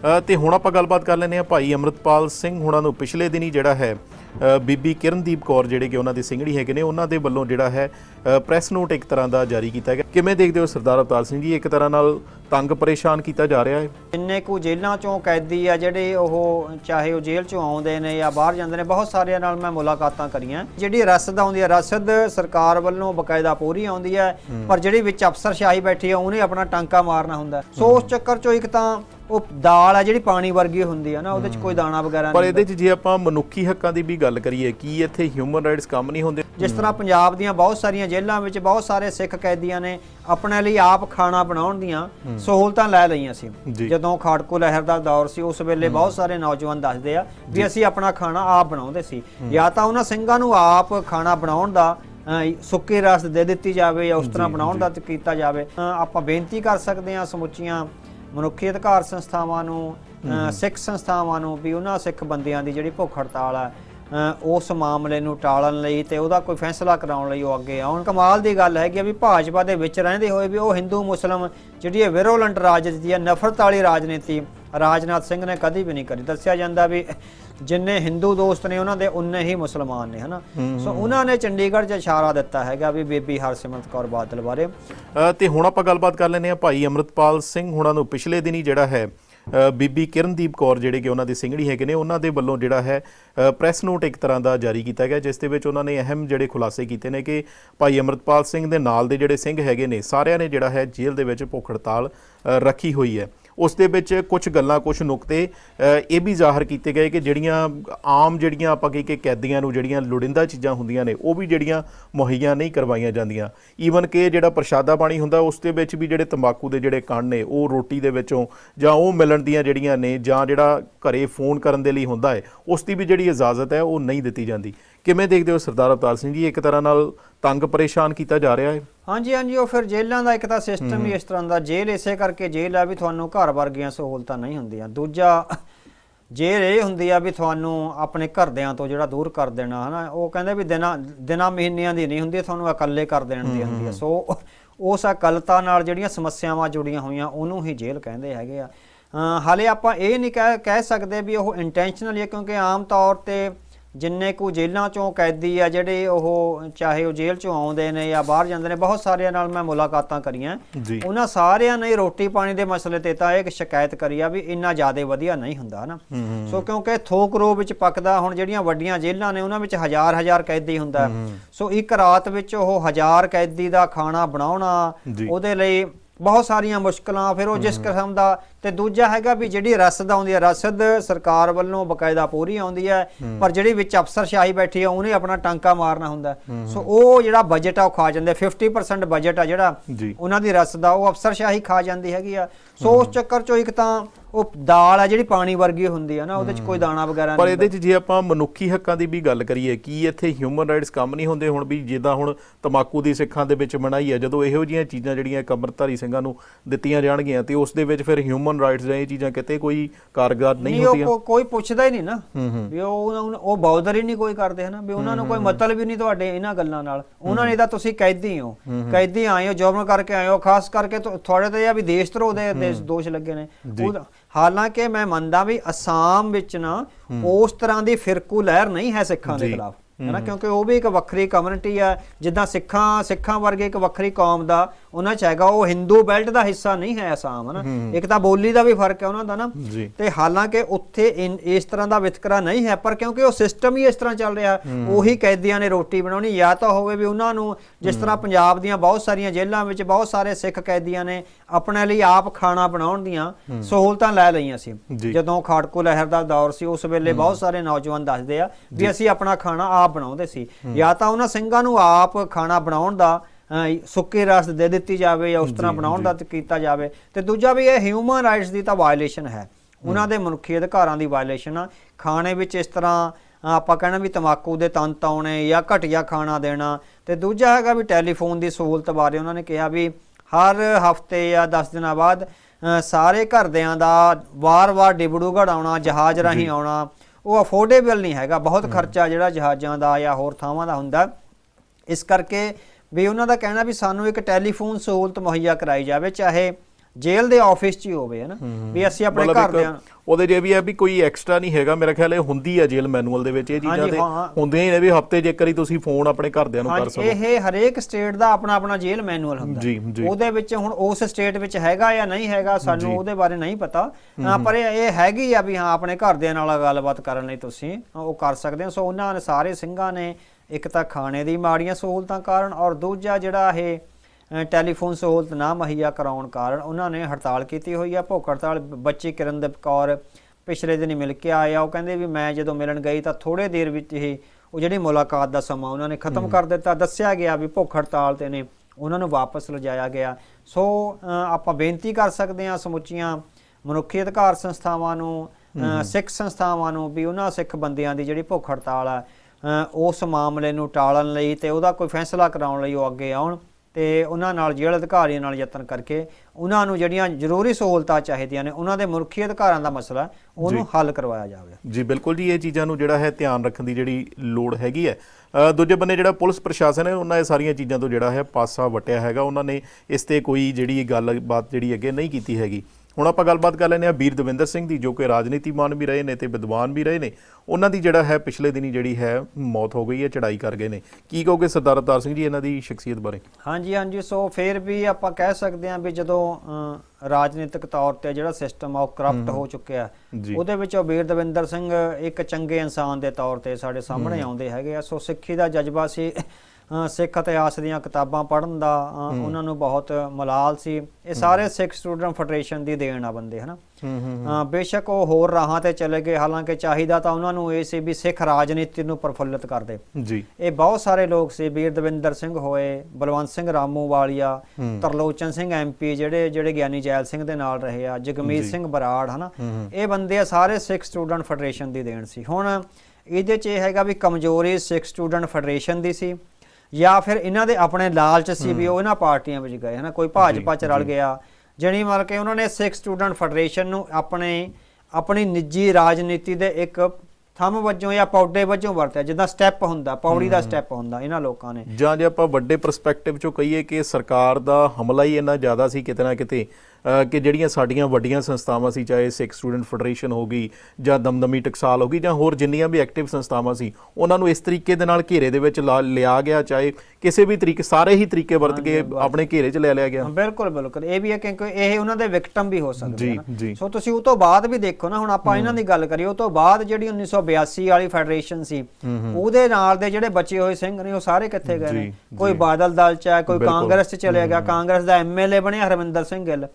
ਅ, ਤੇ ਹੁਣ ਆਪਾਂ ਗੱਲਬਾਤ ਕਰ ਲੈਂਦੇ ਹਾਂ ਭਾਈ ਅਮਰਤਪਾਲ ਸਿੰਘ ਹੁਣਾਂ ਨੂੰ ਪਿਛਲੇ ਦਿਨੀ ਜਿਹੜਾ ਹੈ ਬੀਬੀ ਕਿਰਨਦੀਪ ਕੌਰ ਜਿਹੜੇ ਕਿ ਉਹਨਾਂ ਦੇ ਸਿੰਘੜੀ ਹੈਗੇ ਨੇ ਉਹਨਾਂ ਦੇ ਵੱਲੋਂ ਜਿਹੜਾ ਹੈ ਪ੍ਰੈਸ ਨੋਟ ਇੱਕ ਤਰ੍ਹਾਂ ਦਾ ਜਾਰੀ ਕੀਤਾ ਗਿਆ। ਕਿਵੇਂ ਦੇਖਦੇ ਹੋ ਸਰਦਾਰ ਅਵਤਾਰ ਸਿੰਘ ਜੀ? ਇੱਕ ਤਰ੍ਹਾਂ ਨਾਲ ਤੰਗ ਪਰੇਸ਼ਾਨ ਕੀਤਾ ਜਾ ਰਿਹਾ ਹੈ? ਜਿੰਨੇ ਕੁ ਜੇਲ੍ਹਾਂ ਚੋਂ ਕੈਦੀ ਆ ਜਿਹੜੇ ਉਹ ਚਾਹੇ ਉਹ ਜੇਲ੍ਹ ਚੋਂ ਆਉਂਦੇ ਨੇ ਜਾਂ ਬਾਹਰ ਜਾਂਦੇ ਨੇ ਬਹੁਤ ਸਾਰਿਆਂ ਨਾਲ ਮੈਂ ਮੁਲਾਕਾਤਾਂ ਕਰੀਆਂ। ਜਿਹੜੀ ਰਸਦ ਆਉਂਦੀ ਹੈ ਰਸਦ ਸਰਕਾਰ ਵੱਲੋਂ ਬਕਾਇਦਾ ਪੂਰੀ ਆਉਂਦੀ ਹੈ। ਪਰ ਜਿਹੜੀ ਵਿੱਚ ਅਫਸਰਸ਼ਾਹੀ ਬੈਠੀ ਆ ਉਹਨੇ ਆਪਣਾ ਟਾਂਕਾ ਮਾਰਨਾ ਹੁੰਦਾ। ਸੋ ਉਸ ਚੱਕਰ ਚੋਂ ਇੱਕ ਤਾਂ ਉਹ ਦਾਲ ਆ ਜਿਹੜੀ ਪਾਣੀ ਵਰਗੀ ਹੁੰਦੀ ਆ ਨਾ ਉਹਦੇ ਚ ਕੋਈ ਦਾਣਾ ਵਗੈਰਾ ਪਰ ਨਹੀਂ ਇਹਦੇ 'ਚ ਜੇ ਆਪਾਂ ਮਨੁੱਖੀ ਹੱਕਾਂ ਦੀ ਵੀ ਗੱਲ ਕਰੀਏ ਕੀ ਇੱਥੇ ਹਿਊਮਨ ਰਾਈਟਸ ਕੰਮ ਨਹੀਂ ਹੁੰਦੇ? ਜਿਸ ਤਰ੍ਹਾਂ ਪੰਜਾਬ ਦੀਆਂ ਬਹੁਤ ਸਾਰੀਆਂ ਜੇਲ੍ਹਾਂ ਵਿੱਚ ਬਹੁਤ ਸਾਰੇ ਸਿੱਖ ਕੈਦੀਆਂ ਨੇ ਆਪਣੇ ਲਈ ਆਪ ਖਾਣਾ ਬਣਾਉਣ ਦੀਆਂ ਸਹੂਲਤਾਂ ਲੈ ਲਈਆਂ ਸੀ। ਜਦੋਂ ਖਾੜਕੂ ਲਹਿਰ ਦਾ ਦੌਰ ਸੀ ਉਸ ਵੇਲੇ ਬਹੁਤ ਸਾਰੇ ਨੌਜਵਾਨ ਦੱਸਦੇ ਆ ਵੀ ਅਸੀਂ ਆਪਣਾ ਖਾਣਾ ਆਪ ਬਣਾਉਂਦੇ ਸੀ। ਜਾਂ ਤਾਂ ਉਹਨਾਂ ਸਿੰਘਾਂ ਨੂੰ ਆਪ ਖਾਣਾ ਬਣਾਉਣ ਦਾ ਸੁੱਕੀ ਰਸ ਦੇ ਦਿੱਤੀ ਜਾਵੇ ਜਾਂ ਉਸ ਤਰ੍ਹਾਂ ਬਣਾਉਣ ਦਾ ਕੀਤਾ ਜਾਵੇ। ਆਪਾਂ ਬੇਨਤੀ ਕਰ ਸਕਦੇ ਹਾਂ ਸਮੁੱਚੀਆਂ ਮਨੁੱਖੀ ਅਧਿਕਾਰ ਸੰਸਥਾਵਾਂ ਨੂੰ ਸਿੱਖ ਸੰਸਥਾਵਾਂ ਨੂੰ ਵੀ ਉਹਨਾਂ ਸਿੱਖ ਬੰਦਿਆਂ ਦੀ ਜਿਹੜੀ ਭੁੱਖ ਹੜਤਾਲ ਆ ਅ, ਉਸ ਮਾਮਲੇ ਨੂੰ ਟਾਲਣ ਲਈ ਤੇ ਉਹਦਾ ਕੋਈ ਫੈਸਲਾ ਕਰਾਉਣ ਲਈ ਉਹ ਅੱਗੇ ਆਉਣ। ਕਮਾਲ ਦੀ ਗੱਲ ਹੈਗੀ ਆ ਵੀ ਭਾਜਪਾ ਦੇ ਵਿੱਚ ਰਹਿੰਦੇ ਹੋਏ ਵੀ ਉਹ ਹਿੰਦੂ ਮੁਸਲਮ ਜਿਹੜੀ ਇਹ ਵਿਰੋਲੈਂਟ ਰਾਜਨੀਤੀ ਹੈ ਨਫ਼ਰਤ ਵਾਲੀ ਰਾਜਨੀਤੀ ਰਾਜਨਾਥ ਸਿੰਘ ਨੇ ਕਦੀ ਵੀ ਨਹੀਂ ਕਰੀ। ਦੱਸਿਆ ਜਾਂਦਾ ਵੀ ਜਿੰਨੇ ਹਿੰਦੂ ਦੋਸਤ ਨੇ ਉਹਨਾਂ ਦੇ ਉਨੇ ਹੀ ਮੁਸਲਮਾਨ ਨੇ ਹਨਾ? ਸੋ ਉਹਨਾਂ ਨੇ ਚੰਡੀਗੜ੍ਹ 'ਚ ਇਸ਼ਾਰਾ ਦਿੱਤਾ ਹੈਗਾ ਵੀ ਬੇਬੀ ਹਰਸਿਮਰਤ ਕੌਰ ਬਾਦਲ ਬਾਰੇ। ਤੇ ਹੁਣ ਆਪਾਂ ਗੱਲਬਾਤ ਕਰ ਲੈਂਦੇ ਹਾਂ ਭਾਈ ਅਮਰਤਪਾਲ ਸਿੰਘ ਹੁਣਾਂ ਨੂੰ ਪਿਛਲੇ ਦਿਨੀ ਜਿਹੜਾ ਹੈ ਬੀਬੀ ਕਿਰਨਦੀਪ ਕੌਰ ਜਿਹੜੇ ਕਿ ਉਹਨਾਂ ਦੇ ਸਿੰਘੜੀ ਹੈਗੇ ਨੇ, ਉਹਨਾਂ ਦੇ ਵੱਲੋਂ ਜਿਹੜਾ ਹੈ ਪ੍ਰੈਸ ਨੋਟ ਇੱਕ ਤਰ੍ਹਾਂ ਦਾ ਜਾਰੀ ਕੀਤਾ ਗਿਆ, ਜਿਸ ਦੇ ਵਿੱਚ ਉਹਨਾਂ ਨੇ ਅਹਿਮ ਜਿਹੜੇ ਖੁਲਾਸੇ ਕੀਤੇ ਨੇ ਕਿ ਭਾਈ ਅਮਰਤਪਾਲ ਸਿੰਘ ਦੇ ਨਾਲ ਦੇ ਜਿਹੜੇ ਸਿੰਘ ਹੈਗੇ ਨੇ, ਸਾਰਿਆਂ ਨੇ ਜਿਹੜਾ ਹੈ ਜੇਲ੍ਹ ਦੇ ਵਿੱਚ ਭੁੱਖ ਹੜਤਾਲ ਰੱਖੀ ਹੋਈ ਹੈ। ਉਸ ਦੇ ਵਿੱਚ ਕੁਝ ਗੱਲਾਂ ਕੁਝ ਨੁਕਤੇ ਇਹ ਵੀ ਜ਼ਾਹਰ ਕੀਤੇ ਗਏ ਕਿ ਜਿਹੜੀਆਂ ਆਮ ਜਿਹੜੀਆਂ ਆਪਾਂ ਕਹੀ ਕਿ ਕੈਦੀਆਂ ਨੂੰ ਜਿਹੜੀਆਂ ਲੋੜਿੰਦਾ ਚੀਜ਼ਾਂ ਹੁੰਦੀਆਂ ਨੇ, ਉਹ ਵੀ ਜਿਹੜੀਆਂ ਮੁਹੱਈਆ ਨਹੀਂ ਕਰਵਾਈਆਂ ਜਾਂਦੀਆਂ। ਈਵਨ ਕਿ ਜਿਹੜਾ ਪ੍ਰਸ਼ਾਦਾ ਪਾਣੀ ਹੁੰਦਾ, ਉਸ ਦੇ ਵਿੱਚ ਵੀ ਜਿਹੜੇ ਤੰਬਾਕੂ ਦੇ ਜਿਹੜੇ ਕਣ ਨੇ, ਉਹ ਰੋਟੀ ਦੇ ਵਿੱਚੋਂ ਜਾਂ ਉਹ ਮਿਲਣ ਦੀਆਂ ਜਿਹੜੀਆਂ ਨੇ, ਜਾਂ ਜਿਹੜਾ ਘਰੇ ਫੋਨ ਕਰਨ ਦੇ ਲਈ ਹੁੰਦਾ ਹੈ, ਉਸ ਦੀ ਵੀ ਜਿਹੜੀ ਇਜਾਜ਼ਤ ਹੈ, ਉਹ ਨਹੀਂ ਦਿੱਤੀ ਜਾਂਦੀ। ਕਿਵੇਂ ਦੇਖਦੇ ਹੋ ਸਰਦਾਰ ਅਵਤਾਰ ਸਿੰਘ ਜੀ? ਇੱਕ ਤਰ੍ਹਾਂ ਨਾਲ ਤੰਗ ਪਰੇਸ਼ਾਨ ਕੀਤਾ ਜਾ ਰਿਹਾ ਹੈ? ਹਾਂਜੀ ਹਾਂਜੀ ਉਹ ਫਿਰ ਜੇਲ੍ਹਾਂ ਦਾ ਇੱਕ ਤਾਂ ਸਿਸਟਮ ਹੀ ਇਸ ਤਰ੍ਹਾਂ ਦਾ ਜੇਲ੍ਹ ਇਸੇ ਕਰਕੇ ਜੇਲ੍ਹ ਆ ਵੀ ਤੁਹਾਨੂੰ ਘਰ ਵਰਗੀਆਂ ਸਹੂਲਤਾਂ ਨਹੀਂ ਹੁੰਦੀਆਂ। ਦੂਜਾ ਜੇਲ੍ਹ ਇਹ ਹੁੰਦੀ ਆ ਵੀ ਤੁਹਾਨੂੰ ਆਪਣੇ ਘਰਦਿਆਂ ਤੋਂ ਜਿਹੜਾ ਦੂਰ ਕਰ ਦੇਣਾ ਹਨਾ? ਉਹ ਕਹਿੰਦੇ ਵੀ ਦਿਨਾਂ ਦਿਨਾਂ ਮਹੀਨਿਆਂ ਦੀ ਨਹੀਂ ਹੁੰਦੀ ਤੁਹਾਨੂੰ ਇਕੱਲੇ ਕਰ ਦੇਣ ਦੀ ਹੁੰਦੀ ਆ। ਸੋ ਉਸ ਇਕੱਲਤਾ ਨਾਲ ਜਿਹੜੀਆਂ ਸਮੱਸਿਆਵਾਂ ਜੁੜੀਆਂ ਹੋਈਆਂ ਉਹਨੂੰ ਹੀ ਜੇਲ੍ਹ ਕਹਿੰਦੇ ਹੈਗੇ ਆ। ਹਾਲੇ ਆਪਾਂ ਇਹ ਨਹੀਂ ਕਹਿ ਕਹਿ ਸਕਦੇ ਵੀ ਉਹ ਇੰਟੈਂਸ਼ਨਲੀ ਹੈ ਕਿਉਂਕਿ ਆਮ ਤੌਰ ਤੇ ਜਿੰਨੇ ਕੁ ਜੇਲ੍ਹਾਂ ਚੋਂ ਕੈਦੀ ਆ ਜਿਹੜੇ ਉਹ ਚਾਹੇ ਉਹ ਜੇਲ੍ਹ ਚੋਂ ਆਉਂਦੇ ਨੇ ਜਾਂ ਬਾਹਰ ਜਾਂਦੇ ਨੇ ਬਹੁਤ ਸਾਰਿਆਂ ਨਾਲ ਮੈਂ ਮੁਲਾਕਾਤਾਂ ਕਰੀਆਂ। ਉਹਨਾਂ ਸਾਰਿਆਂ ਨੇ ਰੋਟੀ ਪਾਣੀ ਦੇ ਮਸਲੇ ਤੇ ਤਾਂ ਇੱਕ ਸ਼ਿਕਾਇਤ ਕਰੀ ਆ ਵੀ ਇੰਨਾ ਜ਼ਿਆਦਾ ਵਧੀਆ ਨਹੀਂ ਹੁੰਦਾ ਨਾ। ਸੋ ਕਿਉਂਕਿ ਥੋਕ ਰੋ ਵਿੱਚ ਪੱਕਦਾ ਹੁਣ ਜਿਹੜੀਆਂ ਵੱਡੀਆਂ ਜੇਲ੍ਹਾਂ ਨੇ ਉਹਨਾਂ ਵਿੱਚ ਹਜ਼ਾਰ ਹਜ਼ਾਰ ਕੈਦੀ ਹੁੰਦਾ। ਸੋ ਇੱਕ ਰਾਤ ਵਿੱਚ ਉਹ ਹਜ਼ਾਰ ਕੈਦੀ ਦਾ ਖਾਣਾ ਬਣਾਉਣਾ। ਉਹਦੇ ਲਈ ਬਹੁਤ ਸਾਰੀਆਂ ਮੁਸ਼ਕਲਾਂ ਫਿਰ ਉਹ ਜਿਸ ਕਿਸਮ ਦਾ ਤੇ ਦੂਜਾ ਹੈਗਾ ਵੀ ਜਿਹੜੀ ਰਸਦ ਆਉਂਦੀ ਹੈ ਰਸਦ ਸਰਕਾਰ ਵੱਲੋਂ ਬਕਾਇਦਾ ਪੂਰੀ ਆਉਂਦੀ ਹੈ ਪਰ ਜਿਹੜੀ ਵਿੱਚ ਅਫਸਰਸ਼ਾਹੀ ਬੈਠੀ ਆ ਉਹਨੇ ਆਪਣਾ ਟਾਂਕਾ ਮਾਰਨਾ ਹੁੰਦਾ ਸੋ ਉਹ ਜਿਹੜਾ ਬਜਟ ਆ ਉਹ ਖਾ ਜਾਂਦੇ 50% ਬਜਟ ਆ ਜਿਹੜਾ ਉਹਨਾਂ ਦੀ ਰਸਦ ਆ ਉਹ ਅਫਸਰਸ਼ਾਹੀ ਖਾ ਜਾਂਦੀ ਹੈਗੀ ਆ। ਸੋ ਉਸ ਚੱਕਰ ਚੋਂ ਇੱਕ ਤਾਂ ਉਹ ਦਾਲ ਆ ਜਿਹੜੀ ਪਾਣੀ ਵਰਗੀ ਹੁੰਦੀ ਆ ਨਾ ਉਹਦੇ ਚ ਕੋਈ ਦਾਣਾ ਵਗੈਰਾ ਪਰ ਨਹੀਂ ਇਹਦੇ 'ਚ ਜੇ ਆਪਾਂ ਮਨੁੱਖੀ ਹੱਕਾਂ ਦੀ ਵੀ ਗੱਲ ਕਰੀਏ ਕੀ ਇੱਥੇ ਹਿਊਮਨ ਰਾਈਟਸ ਕੰਮ ਨਹੀਂ ਹੁੰਦੇ ਹੁਣ ਵੀ ਜਿੱਦਾਂ ਹੁਣ ਤਮਾਕੂ ਦੀ ਸਿੱਖਾਂ ਦੇ ਵਿੱਚ ਮਨਾਈ ਹੈ ਜਦੋਂ ਇਹੋ ਜਿਹੀਆਂ ਚੀਜ਼ਾਂ ਜਿਹੜੀਆਂ ਕਮਰਧਾਰੀ ਸਿੰਘਾਂ ਨੂੰ ਦਿੱਤੀਆਂ ਜਾਣਗੀਆਂ ਤੇ ਉਸ ਦੇ ਵਿੱਚ ਫਿਰ ਹਿਊਮਨ ਰਾਈਟਸ ਜਾਂ ਇਹ ਚੀਜ਼ਾਂ ਕਿਤੇ ਕੋਈ ਕਾਰਗਰ ਨਹੀਂ ਹੁੰਦੀਆਂ? ਕੋਈ ਪੁੱਛਦਾ ਹੀ ਨਹੀਂ ਨਾ। ਵੀ ਉਹ ਉਹ ਬੌਦਰ ਹੀ ਨਹੀਂ ਕੋਈ ਕਰਦੇ ਹਨਾ ਵੀ ਉਹਨਾਂ ਨੂੰ ਕੋਈ ਮਤਲਬ ਹੀ ਨਹੀਂ ਤੁਹਾਡੇ ਇਹਨਾਂ ਗੱਲਾਂ ਨਾਲ। ਉਹਨਾਂ ਨੇ ਤਾਂ ਤੁਸੀਂ ਕੈਦੀ ਹੋ। ਕੈਦੀ ਆਏ ਹੋ ਜੁਰਮ ਕਰਕੇ ਆਏ ਹੋ ਖਾਸ ਕਰਕੇ ਤੁਹਾਡੇ ਤੇ ਇਹ ਆ ਵੀ ਦੇਸ਼ ਧਰੋਹ ਦੇ ਦੇਸ਼ ਦੋਸ਼ ਲੱਗੇ ਨੇ। ਹਾਲਾਂਕਿ ਮੈਂ ਮੰਨਦਾ ਵੀ ਅਸਾਮ ਵਿੱਚ ਨਾ ਉਸ ਤਰ੍ਹਾਂ ਦੀ ਫਿਰਕੂ ਲਹਿਰ ਨਹੀਂ ਹੈ ਸਿੱਖਾਂ ਦੇ। ਖਿਲਾਫ ਹੈਨਾ ਕਿਉਂਕਿ ਉਹ ਵੀ ਇੱਕ ਵੱਖਰੀ ਕਮਿਊਨਿਟੀ ਆ। ਜਿੱਦਾਂ ਸਿੱਖਾਂ ਸਿੱਖਾਂ ਵਰਗੇ ਇੱਕ ਵੱਖਰੀ ਕੌਮ ਦਾ ਉਹਨਾਂ ਚ ਹੈਗਾ ਉਹ ਹਿੰਦੂ ਬੈਲਟ ਦਾ ਹਿੱਸਾ ਨਹੀਂ ਹੈ ਅਸਾਮ ਹਨਾ। ਇੱਕ ਤਾਂ ਬੋਲੀ ਦਾ ਵੀ ਫ਼ਰਕ ਹੈ ਉਹਨਾਂ ਦਾ ਨਾ। ਤੇ ਹਾਲਾਂਕਿ ਉੱਥੇ ਇਸ ਤਰ੍ਹਾਂ ਦਾ ਵਿਤਕਰਾ ਨਹੀਂ ਹੈ ਪਰ ਕਿਉਂਕਿ ਉਹ ਸਿਸਟਮ ਹੀ ਇਸ ਤਰ੍ਹਾਂ ਚੱਲ ਰਿਹਾ। ਉਹੀ ਕੈਦੀਆਂ ਨੇ ਰੋਟੀ ਬਣਾਉਣੀ ਜਾਂ ਤਾਂ ਹੋਵੇ ਵੀ ਉਹਨਾਂ ਨੂੰ ਜਿਸ ਤਰ੍ਹਾਂ ਪੰਜਾਬ ਦੀਆਂ ਬਹੁਤ ਸਾਰੀਆਂ ਜੇਲ੍ਹਾਂ ਵਿੱਚ ਬਹੁਤ ਸਾਰੇ ਸਿੱਖ ਕੈਦੀਆਂ ਨੇ ਆਪਣੇ ਲਈ ਆਪ ਖਾਣਾ ਬਣਾਉਣ ਦੀਆਂ ਸਹੂਲਤਾਂ ਲੈ ਲਈਆਂ ਸੀ। ਜਦੋਂ ਖਾੜਕੂ ਲਹਿਰ ਦਾ ਦੌਰ ਸੀ ਉਸ ਵੇਲੇ ਬਹੁਤ ਸਾਰੇ ਨੌਜਵਾਨ ਦੱਸਦੇ ਆ ਵੀ ਅਸੀਂ ਆਪਣਾ ਖਾਣਾ ਆਪ ਬਣਾਉਂਦੇ ਸੀ। ਜਾਂ ਤਾਂ ਉਹਨਾਂ ਸਿੰਘਾਂ ਨੂੰ ਆਪ ਖਾਣਾ ਬਣਾਉਣ ਦਾ ਸੁੱਕੀ ਰਸ ਦੇ ਦਿੱਤੀ ਜਾਵੇ ਜਾਂ ਉਸ ਤਰ੍ਹਾਂ ਬਣਾਉਣ ਦਾ ਕੀਤਾ ਜਾਵੇ। ਤੇ ਦੂਜਾ ਵੀ ਇਹ ਹਿਊਮਨ ਰਾਈਟਸ ਦੀ ਤਾਂ ਵਾਇਲੇਸ਼ਨ ਹੈ। ਉਹਨਾਂ ਦੇ ਮਨੁੱਖੀ ਅਧਿਕਾਰਾਂ ਦੀ ਵਾਇਲੇਸ਼ਨ ਆ। ਖਾਣੇ ਵਿੱਚ ਇਸ ਤਰ੍ਹਾਂ ਆਪਾਂ ਕਹਿਣਾ ਵੀ ਤਮਾਕੂ ਦੇ ਤੰਤ ਆਉਣੇ ਜਾਂ ਘਟੀਆ ਖਾਣਾ ਦੇਣਾ। ਤੇ ਦੂਜਾ ਹੈਗਾ ਵੀ ਟੈਲੀਫੋਨ ਦੀ ਸਹੂਲਤ ਬਾਰੇ ਉਹਨਾਂ ਨੇ ਕਿਹਾ ਵੀ ਹਰ ਹਫ਼ਤੇ ਜਾਂ 10 ਦਿਨਾਂ ਬਾਅਦ ਸਾਰੇ ਘਰਦਿਆਂ ਦਾ ਵਾਰ-ਵਾਰ ਡਿਬੜੂਗੜ ਆਉਣਾ ਜਹਾਜ਼ ਰਾਹੀਂ ਆਉਣਾ। ਉਹ ਅਫੋਰਡੇਬਲ ਨਹੀਂ ਹੈਗਾ ਬਹੁਤ ਖਰਚਾ ਜਿਹੜਾ ਜਹਾਜ਼ਾਂ ਦਾ ਜਾਂ ਹੋਰ ਥਾਵਾਂ ਦਾ ਹੁੰਦਾ। ਇਸ ਕਰਕੇ ਵੀ ਉਹਨਾਂ ਦਾ ਕਹਿਣਾ ਵੀ ਸਾਨੂੰ ਇੱਕ ਟੈਲੀਫੋਨ ਸਹੂਲਤ ਮੁਹੱਈਆ ਕਰਾਈ ਜਾਵੇ ਚਾਹੇ ਜੇਲ੍ਹ ਦੇ ਆਫਿਸ 'ਚ ਹੀ ਹੋਵੇ ਹੈ ਨਾ? ਵੀ ਅਸੀਂ ਆਪਣੇ ਘਰ ਦੇ ਉਹਦੇ ਜੇ ਵੀ ਹੈ ਵੀ ਕੋਈ ਐਕਸਟਰਾ ਨਹੀਂ ਹੈਗਾ ਮੇਰਾ ਖਿਆਲ ਇਹ ਹੁੰਦੀ ਹੈ ਜੇਲ ਮੈਨੂਅਲ ਦੇ ਵਿੱਚ ਇਹ ਚੀਜ਼ਾਂ ਤੇ ਹਾਂ। ਹੁੰਦੀਆਂ ਹੀ ਨੇ ਵੀ ਹਫ਼ਤੇ ਇੱਕ ਵਾਰੀ ਤੁਸੀਂ ਫੋਨ ਆਪਣੇ ਘਰਦਿਆਂ ਨੂੰ ਕਰ ਸਕੋ। ਇਹ ਹਰੇਕ ਸਟੇਟ ਦਾ ਆਪਣਾ ਆਪਣਾ ਜੇਲ੍ਹ ਮੈਨੂਅਲ ਹੁੰਦਾ। ਉਹਦੇ ਵਿੱਚ ਹੁਣ ਉਸ ਸਟੇਟ ਵਿੱਚ ਹੈਗਾ ਜਾਂ ਨਹੀਂ ਹੈਗਾ ਸਾਨੂੰ ਉਹਦੇ ਬਾਰੇ ਨਹੀਂ ਪਤਾ। ਹਾਂ, ਪਰ ਇਹ ਹੈਗੀ ਆ ਵੀ ਹਾਂ ਆਪਣੇ ਘਰਦਿਆਂ ਨਾਲ ਗੱਲਬਾਤ ਕਰਨ ਲਈ ਤੁਸੀਂ ਉਹ ਕਰ ਸਕਦੇ ਹੋ। ਸੋ ਉਹਨਾਂ ਨੇ ਸਾਰੇ ਸਿੰਘਾਂ ਨੇ ਇੱਕ ਤਾਂ ਖਾਣੇ ਦੀ ਮਾੜੀਆਂ ਸਹੂਲਤਾਂ ਕਾਰਨ ਔਰ ਦੂਜਾ ਜਿਹੜਾ ਇਹ ਟੈਲੀਫੋਨ ਸਹੂਲਤ ਨਾ ਮੁਹੱਈਆ ਕਰਾਉਣ ਕਾਰਨ ਉਹਨਾਂ ਨੇ ਹੜਤਾਲ ਕੀਤੀ ਹੋਈ ਆ ਭੁੱਖ ਹੜਤਾਲ ਬੱਚੀ ਕਿਰਨਦੀਪ ਕੌਰ ਪਿਛਲੇ ਦਿਨ ਹੀ ਮਿਲ ਕੇ ਆਏ ਆ। ਉਹ ਕਹਿੰਦੇ ਵੀ ਮੈਂ ਜਦੋਂ ਮਿਲਣ ਗਈ ਤਾਂ ਥੋੜੇ ਦੇਰ ਵਿੱਚ ਹੀ ਉਹ ਜਿਹੜੀ ਮੁਲਾਕਾਤ ਦਾ ਸਮਾਂ ਉਹਨਾਂ ਨੇ ਖਤਮ ਕਰ ਦਿੱਤਾ। ਦੱਸਿਆ ਗਿਆ ਵੀ ਭੁੱਖ ਹੜਤਾਲ ਤੇ ਨੇ ਉਹਨਾਂ ਨੂੰ ਵਾਪਸ ਲਿਜਾਇਆ ਗਿਆ। ਸੋ ਆਪਾਂ ਬੇਨਤੀ ਕਰ ਸਕਦੇ ਹਾਂ ਸਮੁੱਚੀਆਂ ਮਨੁੱਖੀ ਅਧਿਕਾਰ ਸੰਸਥਾਵਾਂ ਨੂੰ ਸਿੱਖ ਸੰਸਥਾਵਾਂ ਨੂੰ ਵੀ ਉਹਨਾਂ ਸਿੱਖ ਬੰਦਿਆਂ ਦੀ ਜਿਹੜੀ ਭੁੱਖ ਹੜਤਾਲ ਆ ਉਸ ਮਾਮਲੇ ਨੂੰ ਟਾਲਣ ਲਈ ਤੇ ਉਹਦਾ ਕੋਈ ਫੈਸਲਾ ਕਰਾਉਣ ਲਈ ਉਹ ਅੱਗੇ ਆਉਣ। ਤੇ ਉਹਨਾਂ ਨਾਲ ਜੇਲ੍ਹ ਅਧਿਕਾਰੀਆਂ ਨਾਲ ਯਤਨ ਕਰਕੇ ਉਹਨਾਂ ਨੂੰ ਜਿਹੜੀਆਂ ਜ਼ਰੂਰੀ ਸਹੂਲਤਾਂ ਚਾਹੀਦੀਆਂ ਨੇ ਉਹਨਾਂ ਦੇ ਮਨੁੱਖੀ ਅਧਿਕਾਰਾਂ ਦਾ ਮਸਲਾ ਉਹਨੂੰ ਹੱਲ ਕਰਵਾਇਆ ਜਾਵੇ। ਜੀ ਬਿਲਕੁਲ ਜੀ ਇਹ ਚੀਜ਼ਾਂ ਨੂੰ ਜਿਹੜਾ ਹੈ ਧਿਆਨ ਰੱਖਣ ਦੀ ਜਿਹੜੀ ਲੋੜ ਹੈਗੀ ਹੈ। ਦੂਜੇ ਬੰਨੇ ਜਿਹੜਾ ਪੁਲਿਸ ਪ੍ਰਸ਼ਾਸਨ ਹੈ ਉਹਨਾਂ ਇਹ ਸਾਰੀਆਂ ਚੀਜ਼ਾਂ ਤੋਂ ਜਿਹੜਾ ਹੈ ਪਾਸਾ ਵਟਿਆ ਹੈਗਾ। ਉਹਨਾਂ ਨੇ ਇਸ ਤੇ ਕੋਈ ਜਿਹੜੀ ਗੱਲਬਾਤ ਜਿਹੜੀ ਅੱਗੇ ਨਹੀਂ ਕੀਤੀ ਹੈਗੀ। ਹੁਣ ਆਪਾਂ ਗੱਲਬਾਤ ਕਰ ਲੈਂਦੇ ਹਾਂ ਵੀਰ ਦਵਿੰਦਰ ਸਿੰਘ ਦੀ ਜੋ ਕਿ ਰਾਜਨੀਤੀਮਾਨ ਵੀ ਰਹੇ ਨੇ ਤੇ ਵਿਦਵਾਨ ਵੀ ਰਹੇ ਨੇ। ਉਹਨਾਂ ਦੀ ਜਿਹੜਾ ਹੈ ਪਿਛਲੇ ਦਿਨੀ ਜਿਹੜੀ ਹੈ ਮੌਤ ਹੋ ਗਈ ਹੈ ਚੜਾਈ ਕਰ ਗਏ ਨੇ। ਕੀ ਕਹੋਗੇ ਸਰਦਾਰ ਅਵਤਾਰ ਸਿੰਘ ਜੀ ਇਹਨਾਂ ਦੀ ਸ਼ਖਸੀਅਤ ਬਾਰੇ? ਹਾਂਜੀ ਹਾਂਜੀ। ਸੋ ਫਿਰ ਵੀ ਆਪਾਂ ਕਹਿ ਸਕਦੇ ਹਾਂ ਵੀ ਜਦੋਂ ਰਾਜਨੀਤਿਕ ਤੌਰ ਤੇ ਜਿਹੜਾ ਸਿਸਟਮ ਆ ਉਹ ਕਰਪਟ ਹੋ। ਚੁੱਕਿਆ। ਉਹਦੇ ਵਿੱਚੋਂ ਵੀਰ ਦਵਿੰਦਰ ਸਿੰਘ ਇੱਕ ਚੰਗੇ ਇਨਸਾਨ ਦੇ ਤੌਰ ਤੇ ਸਾਡੇ ਸਾਹਮਣੇ ਆਉਂਦੇ ਹੈਗੇ ਆ। ਸੋ ਸਿੱਖੀ ਦਾ ਜਜ਼ਬਾ ਸੀ ਸਿੱਖ ਇਤਿਹਾਸ ਦੀਆਂ ਕਿਤਾਬਾਂ ਪੜ੍ਹਨ ਦਾ ਉਹਨਾਂ ਨੂੰ ਬਹੁਤ ਮਲਾਲ ਸੀ। ਇਹ ਸਾਰੇ ਸਿੱਖ ਸਟੂਡੈਂਟ ਫੈਡਰੇਸ਼ਨ ਦੀ ਦੇਣ ਆ ਬੰਦੇ ਹਨਾ? ਬੇਸ਼ੱਕ ਉਹ ਹੋਰ ਰਾਹਾਂ ਤੇ ਚਲੇ ਗਏ ਹਾਲਾਂਕਿ ਚਾਹੀਦਾ ਤਾਂ ਉਹਨਾਂ ਨੂੰ ਇਹ ਸੀ ਵੀ ਸਿੱਖ ਰਾਜਨੀਤੀ ਨੂੰ ਪ੍ਰਫੁੱਲਤ ਕਰਦੇ। ਜੀ। ਇਹ ਬਹੁਤ ਸਾਰੇ ਲੋਕ ਸੀ ਵੀਰ ਦਵਿੰਦਰ ਸਿੰਘ ਹੋਏ ਬਲਵੰਤ ਸਿੰਘ ਰਾਮੂ ਵਾਲੀਆ ਤਰਲੋਚਨ ਸਿੰਘ ਐਮਪੀ ਜਿਹੜੇ ਜਿਹੜੇ ਗਿਆਨੀ ਜੈਲ ਸਿੰਘ ਦੇ ਨਾਲ ਰਹੇ ਆ ਜਗਮੀਤ ਸਿੰਘ ਬਰਾੜ ਹਨਾ? ਇਹ ਬੰਦੇ ਆ ਸਾਰੇ ਸਿੱਖ ਸਟੂਡੈਂਟ ਫੈਡਰੇਸ਼ਨ ਦੀ ਦੇਣ ਸੀ। ਹੁਣ ਇਹਦੇ ਚ ਇਹ ਹੈਗਾ ਵੀ ਕਮਜ਼ੋਰੀ ਸਿੱਖ ਸਟੂਡੈਂਟ ਫੈਡਰੇਸ਼ਨ ਦੀ ਸੀ ਜਾਂ ਫਿਰ ਇਹਨਾਂ ਦੇ ਆਪਣੇ ਲਾਲਚ ਸੀ ਵੀ ਉਹ ਇਹਨਾਂ ਪਾਰਟੀਆਂ ਵਿੱਚ ਗਏ ਹਨਾ? ਕੋਈ ਭਾਜਪਾ ਚ ਰਲ ਗਿਆ। ਜਣੀ ਮਤਲਬ ਕਿ ਉਹਨਾਂ ਨੇ ਸਿੱਖ ਸਟੂਡੈਂਟ ਫੈਡਰੇਸ਼ਨ ਨੂੰ ਆਪਣੇ ਆਪਣੀ ਨਿੱਜੀ ਰਾਜਨੀਤੀ ਦੇ ਇੱਕ ਥੰਮ ਵਜੋਂ ਜਾਂ ਪੌਡੇ ਵਜੋਂ ਵਰਤਿਆ ਜਿੱਦਾਂ ਸਟੈਪ ਹੁੰਦਾ ਪੌੜੀ ਦਾ ਸਟੈਪ ਹੁੰਦਾ ਇਹਨਾਂ ਲੋਕਾਂ ਨੇ। ਜਾਂ ਜੇ ਆਪਾਂ ਵੱਡੇ ਪਰਸਪੈਕਟਿਵ ਚੋਂ ਕਹੀਏ ਕਿ ਸਰਕਾਰ ਦਾ ਹਮਲਾ ਹੀ ਇੰਨਾ ਜ਼ਿਆਦਾ ਸੀ ਕਿਤੇ ਨਾ ਕਿਤੇ ਕਿ ਜਿਹੜੀਆਂ ਸਾਡੀਆਂ ਵੱਡੀਆਂ ਸੰਸਥਾਵਾਂ ਸੀ ਚਾਹੇ ਸਿੱਖ ਸਟੂਡੈਂਟ ਫੈਡਰੇਸ਼ਨ ਹੋ ਗਈ ਜਾਂ ਦਮਦਮੀ ਟਕਸਾਲ ਹੋ ਗਈ ਜਾਂ ਹੋਰ ਜਿੰਨੀਆਂ ਵੀ ਐਕਟਿਵ ਸੰਸਥਾਵਾਂ ਸੀ ਉਹਨਾਂ ਨੂੰ ਇਸ ਤਰੀਕੇ ਦੇ ਨਾਲ ਘੇਰੇ ਦੇ ਵਿੱਚ ਲਿਆ ਗਿਆ ਚਾਹੇ ਕਿਸੇ ਵੀ ਤਰੀਕੇ ਸਾਰੇ ਹੀ ਤਰੀਕੇ ਵਰਤ ਕੇ ਆਪਣੇ ਘੇਰੇ 'ਚ ਲੈ ਲਿਆ ਗਿਆ। ਬਿਲਕੁਲ ਬਿਲਕੁਲ। ਇਹ ਵੀ ਹੈ ਕਿਉਂਕਿ ਇਹ ਉਹਨਾਂ ਦੇ ਵਿਕਟਮ ਵੀ ਹੋ ਸਕਦੇ ਹਨ। ਸੋ ਤੁਸੀਂ ਉਹ ਤੋਂ ਬਾਅਦ ਵੀ ਦੇਖੋ ਨਾ ਹੁਣ ਆਪਾਂ ਇਹਨਾਂ ਦੀ ਗੱਲ ਕਰੀਏ ਉਹ ਤੋਂ ਬਾਅਦ ਜਿਹੜੀ 1982 ਵਾਲੀ ਫੈਡਰੇਸ਼ਨ ਸੀ ਉਹਦੇ ਨਾਲ ਦੇ ਜਿਹੜੇ ਬਚੇ ਹੋਏ ਸਿੰਘ ਨੇ ਉਹ ਸਾਰੇ ਕਿੱਥੇ ਗਏ ਨੇ? ਕੋਈ ਬਾਦਲ ਦਲ ਚ ਹੈ ਕੋਈ। ਕਾਂਗਰਸ ਚ ਚਲੇ ਗਿਆ। ਕਾਂਗਰਸ ਦਾ ਐਮਐਲਏ ਬਣਿਆ ਹਰਮਿੰਦਰ ਸਿੰਘ ਗਿੱਲ।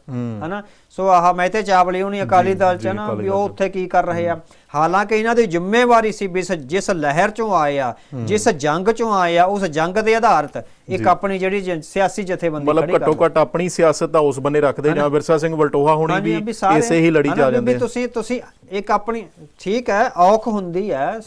ਹਨਾ? ਸੋ ਆਹ ਮਹਿਤੇ ਚਾਵਲੀ ਹੁਣੀ ਅਕਾਲੀ ਦਲ ਚ ਜੀ, ਨਾ ਵੀ ਉਹ। ਉੱਥੇ ਕੀ ਕਰ ਰਹੇ ਆ? ਹਾਲਾਂਕਿ ਇਹਨਾਂ ਦੀ ਜ਼ਿੰਮੇਵਾਰੀ ਸੀ ਵੀ ਜਿਸ ਲਹਿਰ ਚੋਂ ਆਏ ਆ ਜਿਸ ਜੰਗ ਚੋਂ ਆਏ ਆ ਉਸ ਜੰਗ ਦੇ ਆਧਾਰਿਤ ਇੱਕ ਆਪਣੀ ਜਿਹੜੀ ਜ- ਸਿਆਸੀ ਜਥੇਬੰਦੀ ਮਤਲਬ ਖੜੀ ਕਰ ਘੱਟੋ ਘੱਟ ਆਪਣੀ ਸਿਆਸਤ ਦਾ ਉਸ ਬੰਨੇ ਰੱਖਦੇ ਜਾਂ ਵਿਰਸਾ ਸਿੰਘ ਵਲਟੋਹਾ ਹੋਣੀ ਵੀ ਇਸੇ ਹੀ ਲੜੀ ਵੀ ਜਾਂਦੇ ਆ। ਤੁਸੀਂ ਤੁਸੀਂ ਇੱਕ ਆਪਣੀ ਠੀਕ ਹੈ ਔਖ ਹੁੰਦੀ ਹੈ।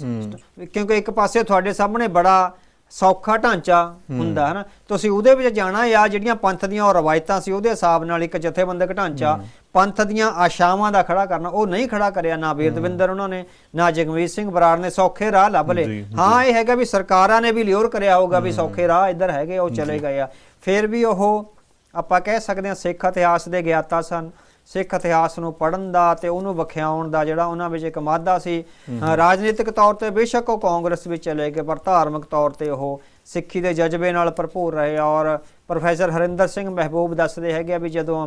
ਕਿਉਂਕਿ ਇੱਕ ਪਾਸੇ ਤੁਹਾਡੇ ਸਾਹਮਣੇ ਬੜਾ ਸੌਖਾ ਢਾਂਚਾ ਹੁੰਦਾ ਹੈ ਨਾ ਤੁਸੀਂ ਉਹਦੇ ਵਿੱਚ ਜਾਣਾ ਜਾਂ ਜਿਹੜੀਆਂ ਪੰਥ ਦੀਆਂ ਉਹ ਰਵਾਇਤਾਂ ਸੀ ਉਹਦੇ ਹਿਸਾਬ ਨਾਲ ਇੱਕ ਜਥੇਬੰਦਕ ਢਾਂਚਾ ਪੰਥ ਦੀਆਂ ਆਸ਼ਾਵਾਂ ਦਾ ਖੜਾ ਕਰਨਾ ਉਹ ਨਹੀਂ ਖੜਾ ਕਰਿਆ ਨਾ ਵੀਰ ਦਵਿੰਦਰ ਉਹਨਾਂ ਨੇ ਨਾ ਜਗਮੀਤ ਸਿੰਘ ਬਰਾੜ ਨੇ ਸੌਖੇ ਰਾਹ ਲੱਭ ਲਏ। ਹਾਂ ਇਹ ਹੈਗਾ ਵੀ ਸਰਕਾਰਾਂ ਨੇ ਵੀ ਲਿਓਰ ਕਰਿਆ ਹੋਊਗਾ ਵੀ ਸੌਖੇ ਰਾਹ ਇੱਧਰ ਹੈਗੇ ਉਹ ਚਲੇ ਗਏ ਆ। ਫਿਰ ਵੀ ਉਹ ਆਪਾਂ ਕਹਿ ਸਕਦੇ ਹਾਂ ਸਿੱਖ ਇਤਿਹਾਸ ਦੇ ਗਿਆਤਾ ਸਨ ਸਿੱਖ ਇਤਿਹਾਸ ਨੂੰ ਪੜ੍ਹਨ ਦਾ ਤੇ ਉਹਨੂੰ ਵਿਖਿਆਉਣ ਦਾ ਜਿਹੜਾ ਉਹਨਾਂ ਵਿੱਚ ਇੱਕ ਮਾਦਾ ਸੀ। ਰਾਜਨੀਤਿਕ ਤੌਰ ਤੇ ਬੇਸ਼ੱਕ ਉਹ ਕਾਂਗਰਸ ਵਿੱਚ ਚਲੇ ਗਏ ਪਰ ਧਾਰਮਿਕ ਤੌਰ ਤੇ ਉਹ ਸਿੱਖੀ ਦੇ ਜਜ਼ਬੇ ਨਾਲ ਭਰਪੂਰ ਰਹੇ ਔਰ ਪ੍ਰੋਫੈਸਰ ਹਰਿੰਦਰ ਸਿੰਘ ਮਹਿਬੂਬ ਦੱਸਦੇ ਹੈਗੇ ਆ ਵੀ ਜਦੋਂ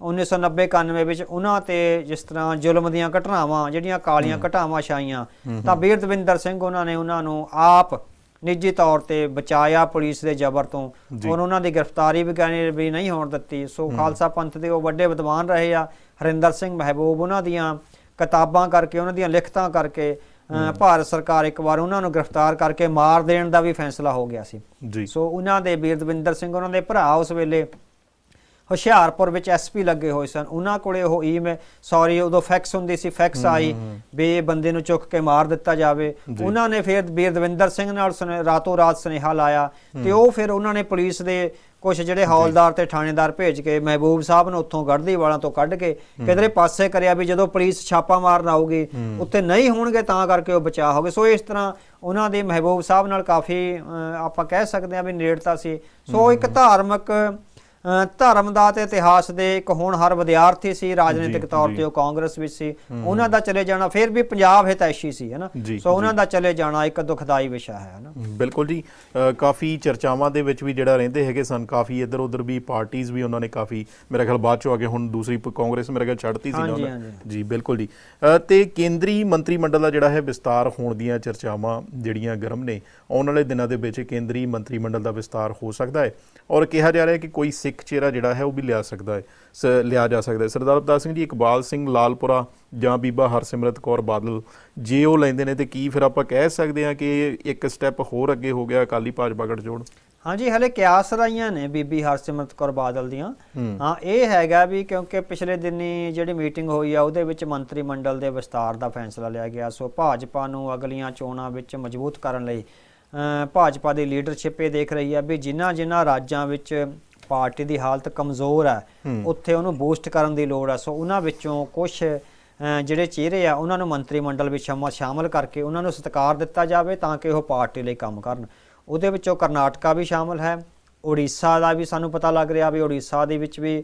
1990-91 ਵਿੱਚ ਉਹਨਾਂ ਤੇ ਜਿਸ ਤਰ੍ਹਾਂ ਜ਼ੁਲਮ ਦੀਆਂ ਘਟਨਾਵਾਂ ਜਿਹੜੀਆਂ ਕਾਲੀਆਂ ਘਟਨਾਵਾਂ ਛਾਈਆਂ ਤਾਂ ਵੀਰ ਦਵਿੰਦਰ ਸਿੰਘ ਉਹਨਾਂ ਨੇ ਉਹਨਾਂ ਨੂੰ ਆਪ ਨਿੱਜੀ ਤੌਰ ਤੇ ਬਚਾਇਆ ਪੁਲਿਸ ਦੇ ਜ਼ਬਰ ਤੋਂ। ਔਰ ਉਹਨਾਂ ਦੀ ਗ੍ਰਿਫਤਾਰੀ ਵੀ ਕਹਿੰਦੇ ਵੀ ਨਹੀਂ ਹੋਣ ਦਿੱਤੀ। ਸੋ ਖਾਲਸਾ ਪੰਥ ਦੇ ਉਹ ਵੱਡੇ ਵਿਦਵਾਨ ਰਹੇ ਆ ਹਰਿੰਦਰ ਸਿੰਘ ਮਹਿਬੂਬ ਉਹਨਾਂ ਦੀਆਂ ਕਿਤਾਬਾਂ ਕਰਕੇ ਉਹਨਾਂ ਦੀਆਂ ਲਿਖਤਾਂ ਕਰਕੇ ਭਾਰਤ ਸਰਕਾਰ ਇੱਕ ਵਾਰ ਉਹਨਾਂ ਨੂੰ ਗ੍ਰਿਫਤਾਰ ਕਰਕੇ ਮਾਰ ਦੇਣ ਦਾ ਵੀ ਫੈਸਲਾ ਹੋ ਗਿਆ ਸੀ। ਸੋ ਉਹਨਾਂ ਦੇ ਵੀਰ ਦਵਿੰਦਰ ਸਿੰਘ ਉਹਨਾਂ ਦੇ ਭਰਾ ਉਸ ਵੇਲੇ ਹੁਸ਼ਿਆਰਪੁਰ ਵਿੱਚ ਐਸਪੀ ਲੱਗੇ ਹੋਏ ਸਨ। ਉਹਨਾਂ ਕੋਲੇ ਉਹ ਈਮੇਲ ਸੌਰੀ ਉਦੋਂ ਫੈਕਸ ਹੁੰਦੀ ਸੀ ਫੈਕਸ ਆਈ ਵੀ ਇਹ ਬੰਦੇ ਨੂੰ ਚੁੱਕ ਕੇ ਮਾਰ ਦਿੱਤਾ ਜਾਵੇ। ਉਹਨਾਂ ਨੇ ਫਿਰ ਵੀਰ ਦਵਿੰਦਰ ਸਿੰਘ ਨਾਲ ਰਾਤੋਂ ਰਾਤ ਸੁਨੇਹਾ ਲਾਇਆ ਤੇ ਉਹ ਫਿਰ ਉਹਨਾਂ ਨੇ ਪੁਲਿਸ ਦੇ ਕੁਝ ਜਿਹੜੇ ਹੌਲਦਾਰ ਤੇ ਥਾਣੇਦਾਰ ਭੇਜ ਕੇ ਮਹਿਬੂਬ ਸਾਹਿਬ ਨੂੰ ਉੱਥੋਂ ਗੜਦੀ ਵਾਲਾਂ ਤੋਂ ਕੱਢ ਕੇ ਕਿਧਰੇ ਪਾਸੇ ਕਰਿਆ ਵੀ ਜਦੋਂ ਪੁਲਿਸ ਛਾਪਾ ਮਾਰਨ ਆਊਗੀ ਉੱਥੇ ਨਹੀਂ ਹੋਣਗੇ ਤਾਂ ਕਰਕੇ ਉਹ ਬਚਾ ਹੋਗੇ ਸੋ ਇਸ ਤਰ੍ਹਾਂ ਉਹਨਾਂ ਦੇ ਮਹਿਬੂਬ ਸਾਹਿਬ ਨਾਲ ਕਾਫੀ ਆਪਾਂ ਕਹਿ ਸਕਦੇ ਹਾਂ ਵੀ ਨੇੜਤਾ ਸੀ। ਸੋ ਇੱਕ ਧਾਰਮਿਕ ਧਰਮ ਦਾ ਤੇ ਇਤਿਹਾਸ ਦੇ ਇੱਕ ਹੋਣਹਾਰ ਵਿਦਿਆਰਥੀ ਸੀ ਰਾਜਨੀਤਿਕ ਤੌਰ। ਤੇ ਉਹ ਕਾਂਗਰਸ ਵਿੱਚ ਸੀ। ਉਹਨਾਂ ਦਾ ਚਲੇ ਜਾਣਾ ਫਿਰ ਵੀ ਪੰਜਾਬ ਹਿਤੈਸ਼ੀ ਸੀ ਹੈ ਨਾ? ਜੀ, ਸੋ ਉਹਨਾਂ ਦਾ ਚਲੇ ਜਾਣਾ ਇੱਕ ਦੁਖਦਾਈ ਵਿਸ਼ਾ ਹੈ ਹੈ ਨਾ? ਬਿਲਕੁਲ ਜੀ। ਕਾਫੀ ਚਰਚਾਵਾਂ ਦੇ ਵਿੱਚ ਵੀ ਜਿਹੜਾ ਰਹਿੰਦੇ ਹੈਗੇ ਸਨ ਕਾਫੀ ਇੱਧਰ ਉੱਧਰ ਵੀ ਪਾਰਟੀਆਂ ਵੀ ਉਹਨਾਂ ਨੇ ਕਾਫੀ ਮੇਰੇ ਖਿਆਲ ਬਾਅਦ ਚੋਂ ਆ ਕੇ ਹੁਣ ਦੂਸਰੀ ਕਾਂਗਰਸ ਮੇਰੇ ਖਿਆਲ ਛੱਡਤੀ ਸੀ ਨਾ। ਜੀ ਬਿਲਕੁਲ ਜੀ। ਤੇ ਕੇਂਦਰੀ ਮੰਤਰੀ ਮੰਡਲ ਦਾ ਜਿਹੜਾ ਹੈ ਵਿਸਤਾਰ ਹੋਣ ਦੀਆਂ ਚਰਚਾਵਾਂ ਜਿਹੜੀਆਂ ਗਰਮ ਨੇ ਆਉਣ ਵਾਲੇ ਦਿਨਾਂ ਦੇ ਵਿੱਚ ਕੇਂਦਰੀ ਮੰਤਰੀ ਮੰਡਲ ਦਾ ਵਿਸਤਾਰ ਹੋ ਸਕਦਾ ਹੈ। ਔਰ ਕਿਹਾ ਜਾ ਰਿਹਾ ਹੈ ਕਿ ਕੋਈ ਸਿੱਖ ਚਿਹਰਾ ਜਿਹੜਾ ਹੈ ਉਹ ਵੀ ਲਿਆ ਸਕਦਾ ਹੈ ਲਿਆ ਜਾ ਸਕਦਾ ਹੈ। ਸਰਦਾਰ ਅਵਤਾਰ ਸਿੰਘ ਜੀ ਇਕਬਾਲ ਸਿੰਘ ਲਾਲਪੁਰਾ ਜਾਂ ਬੀਬਾ ਹਰਸਿਮਰਤ ਕੌਰ ਬਾਦਲ ਜੇ ਉਹ ਲੈਂਦੇ ਨੇ ਤੇ ਕੀ ਫਿਰ ਆਪਾਂ ਕਹਿ ਸਕਦੇ ਹਾਂ ਕਿ ਇੱਕ ਸਟੈਪ ਹੋਰ ਅੱਗੇ ਹੋ ਗਿਆ ਅਕਾਲੀ ਭਾਜਪਾ ਗੱਠਜੋੜ? ਹਾਂਜੀ ਹਲੇ ਕਿਆਸ ਰਾਈਆਂ ਨੇ ਬੀਬੀ ਹਰਸਿਮਰਤ ਕੌਰ ਬਾਦਲ ਦੀਆਂ। ਹੂੰ। ਇਹ ਹੈਗਾ ਵੀ ਕਿਉਂਕਿ ਪਿਛਲੇ ਦਿਨੀ ਜਿਹੜੀ ਮੀਟਿੰਗ ਹੋਈ ਆ ਉਹਦੇ ਵਿੱਚ ਮੰਤਰੀ ਮੰਡਲ ਦੇ ਵਿਸਤਾਰ ਦਾ ਫੈਸਲਾ ਲਿਆ ਗਿਆ। ਸੋ ਭਾਜਪਾ ਨੂੰ ਅਗਲੀਆਂ ਚੋਣਾਂ ਵਿੱਚ ਮਜ਼ਬੂਤ ਕਰਨ ਲਈ ਭਾਜਪਾ ਦੀ ਲੀਡਰਸ਼ਿਪ ਇਹ ਦੇਖ ਰਹੀ ਹੈ ਵੀ ਜਿਨ੍ਹਾਂ ਜਿਨ੍ਹਾਂ ਰਾਜਾਂ ਵਿੱਚ ਪਾਰਟੀ ਦੀ ਹਾਲਤ ਕਮਜ਼ੋਰ ਹੈ। ਉੱਥੇ ਉਹਨੂੰ ਬੂਸਟ ਕਰਨ ਦੀ ਲੋੜ ਹੈ ਸੋ ਉਹਨਾਂ ਵਿੱਚੋਂ ਕੁਝ ਜਿਹੜੇ ਚਿਹਰੇ ਆ ਉਹਨਾਂ ਨੂੰ ਮੰਤਰੀ ਮੰਡਲ ਵਿੱਚ ਸ਼ਾਮਲ ਕਰਕੇ ਉਹਨਾਂ ਨੂੰ ਸਤਿਕਾਰ ਦਿੱਤਾ ਜਾਵੇ ਤਾਂ ਕਿ ਉਹ ਪਾਰਟੀ ਲਈ ਕੰਮ ਕਰਨ। ਉਹਦੇ ਵਿੱਚੋਂ ਕਰਨਾਟਕਾ ਵੀ ਸ਼ਾਮਲ ਹੈ। ਉੜੀਸਾ ਦਾ ਵੀ ਸਾਨੂੰ ਪਤਾ ਲੱਗ ਰਿਹਾ ਵੀ ਉੜੀਸਾ ਦੇ ਵਿੱਚ ਵੀ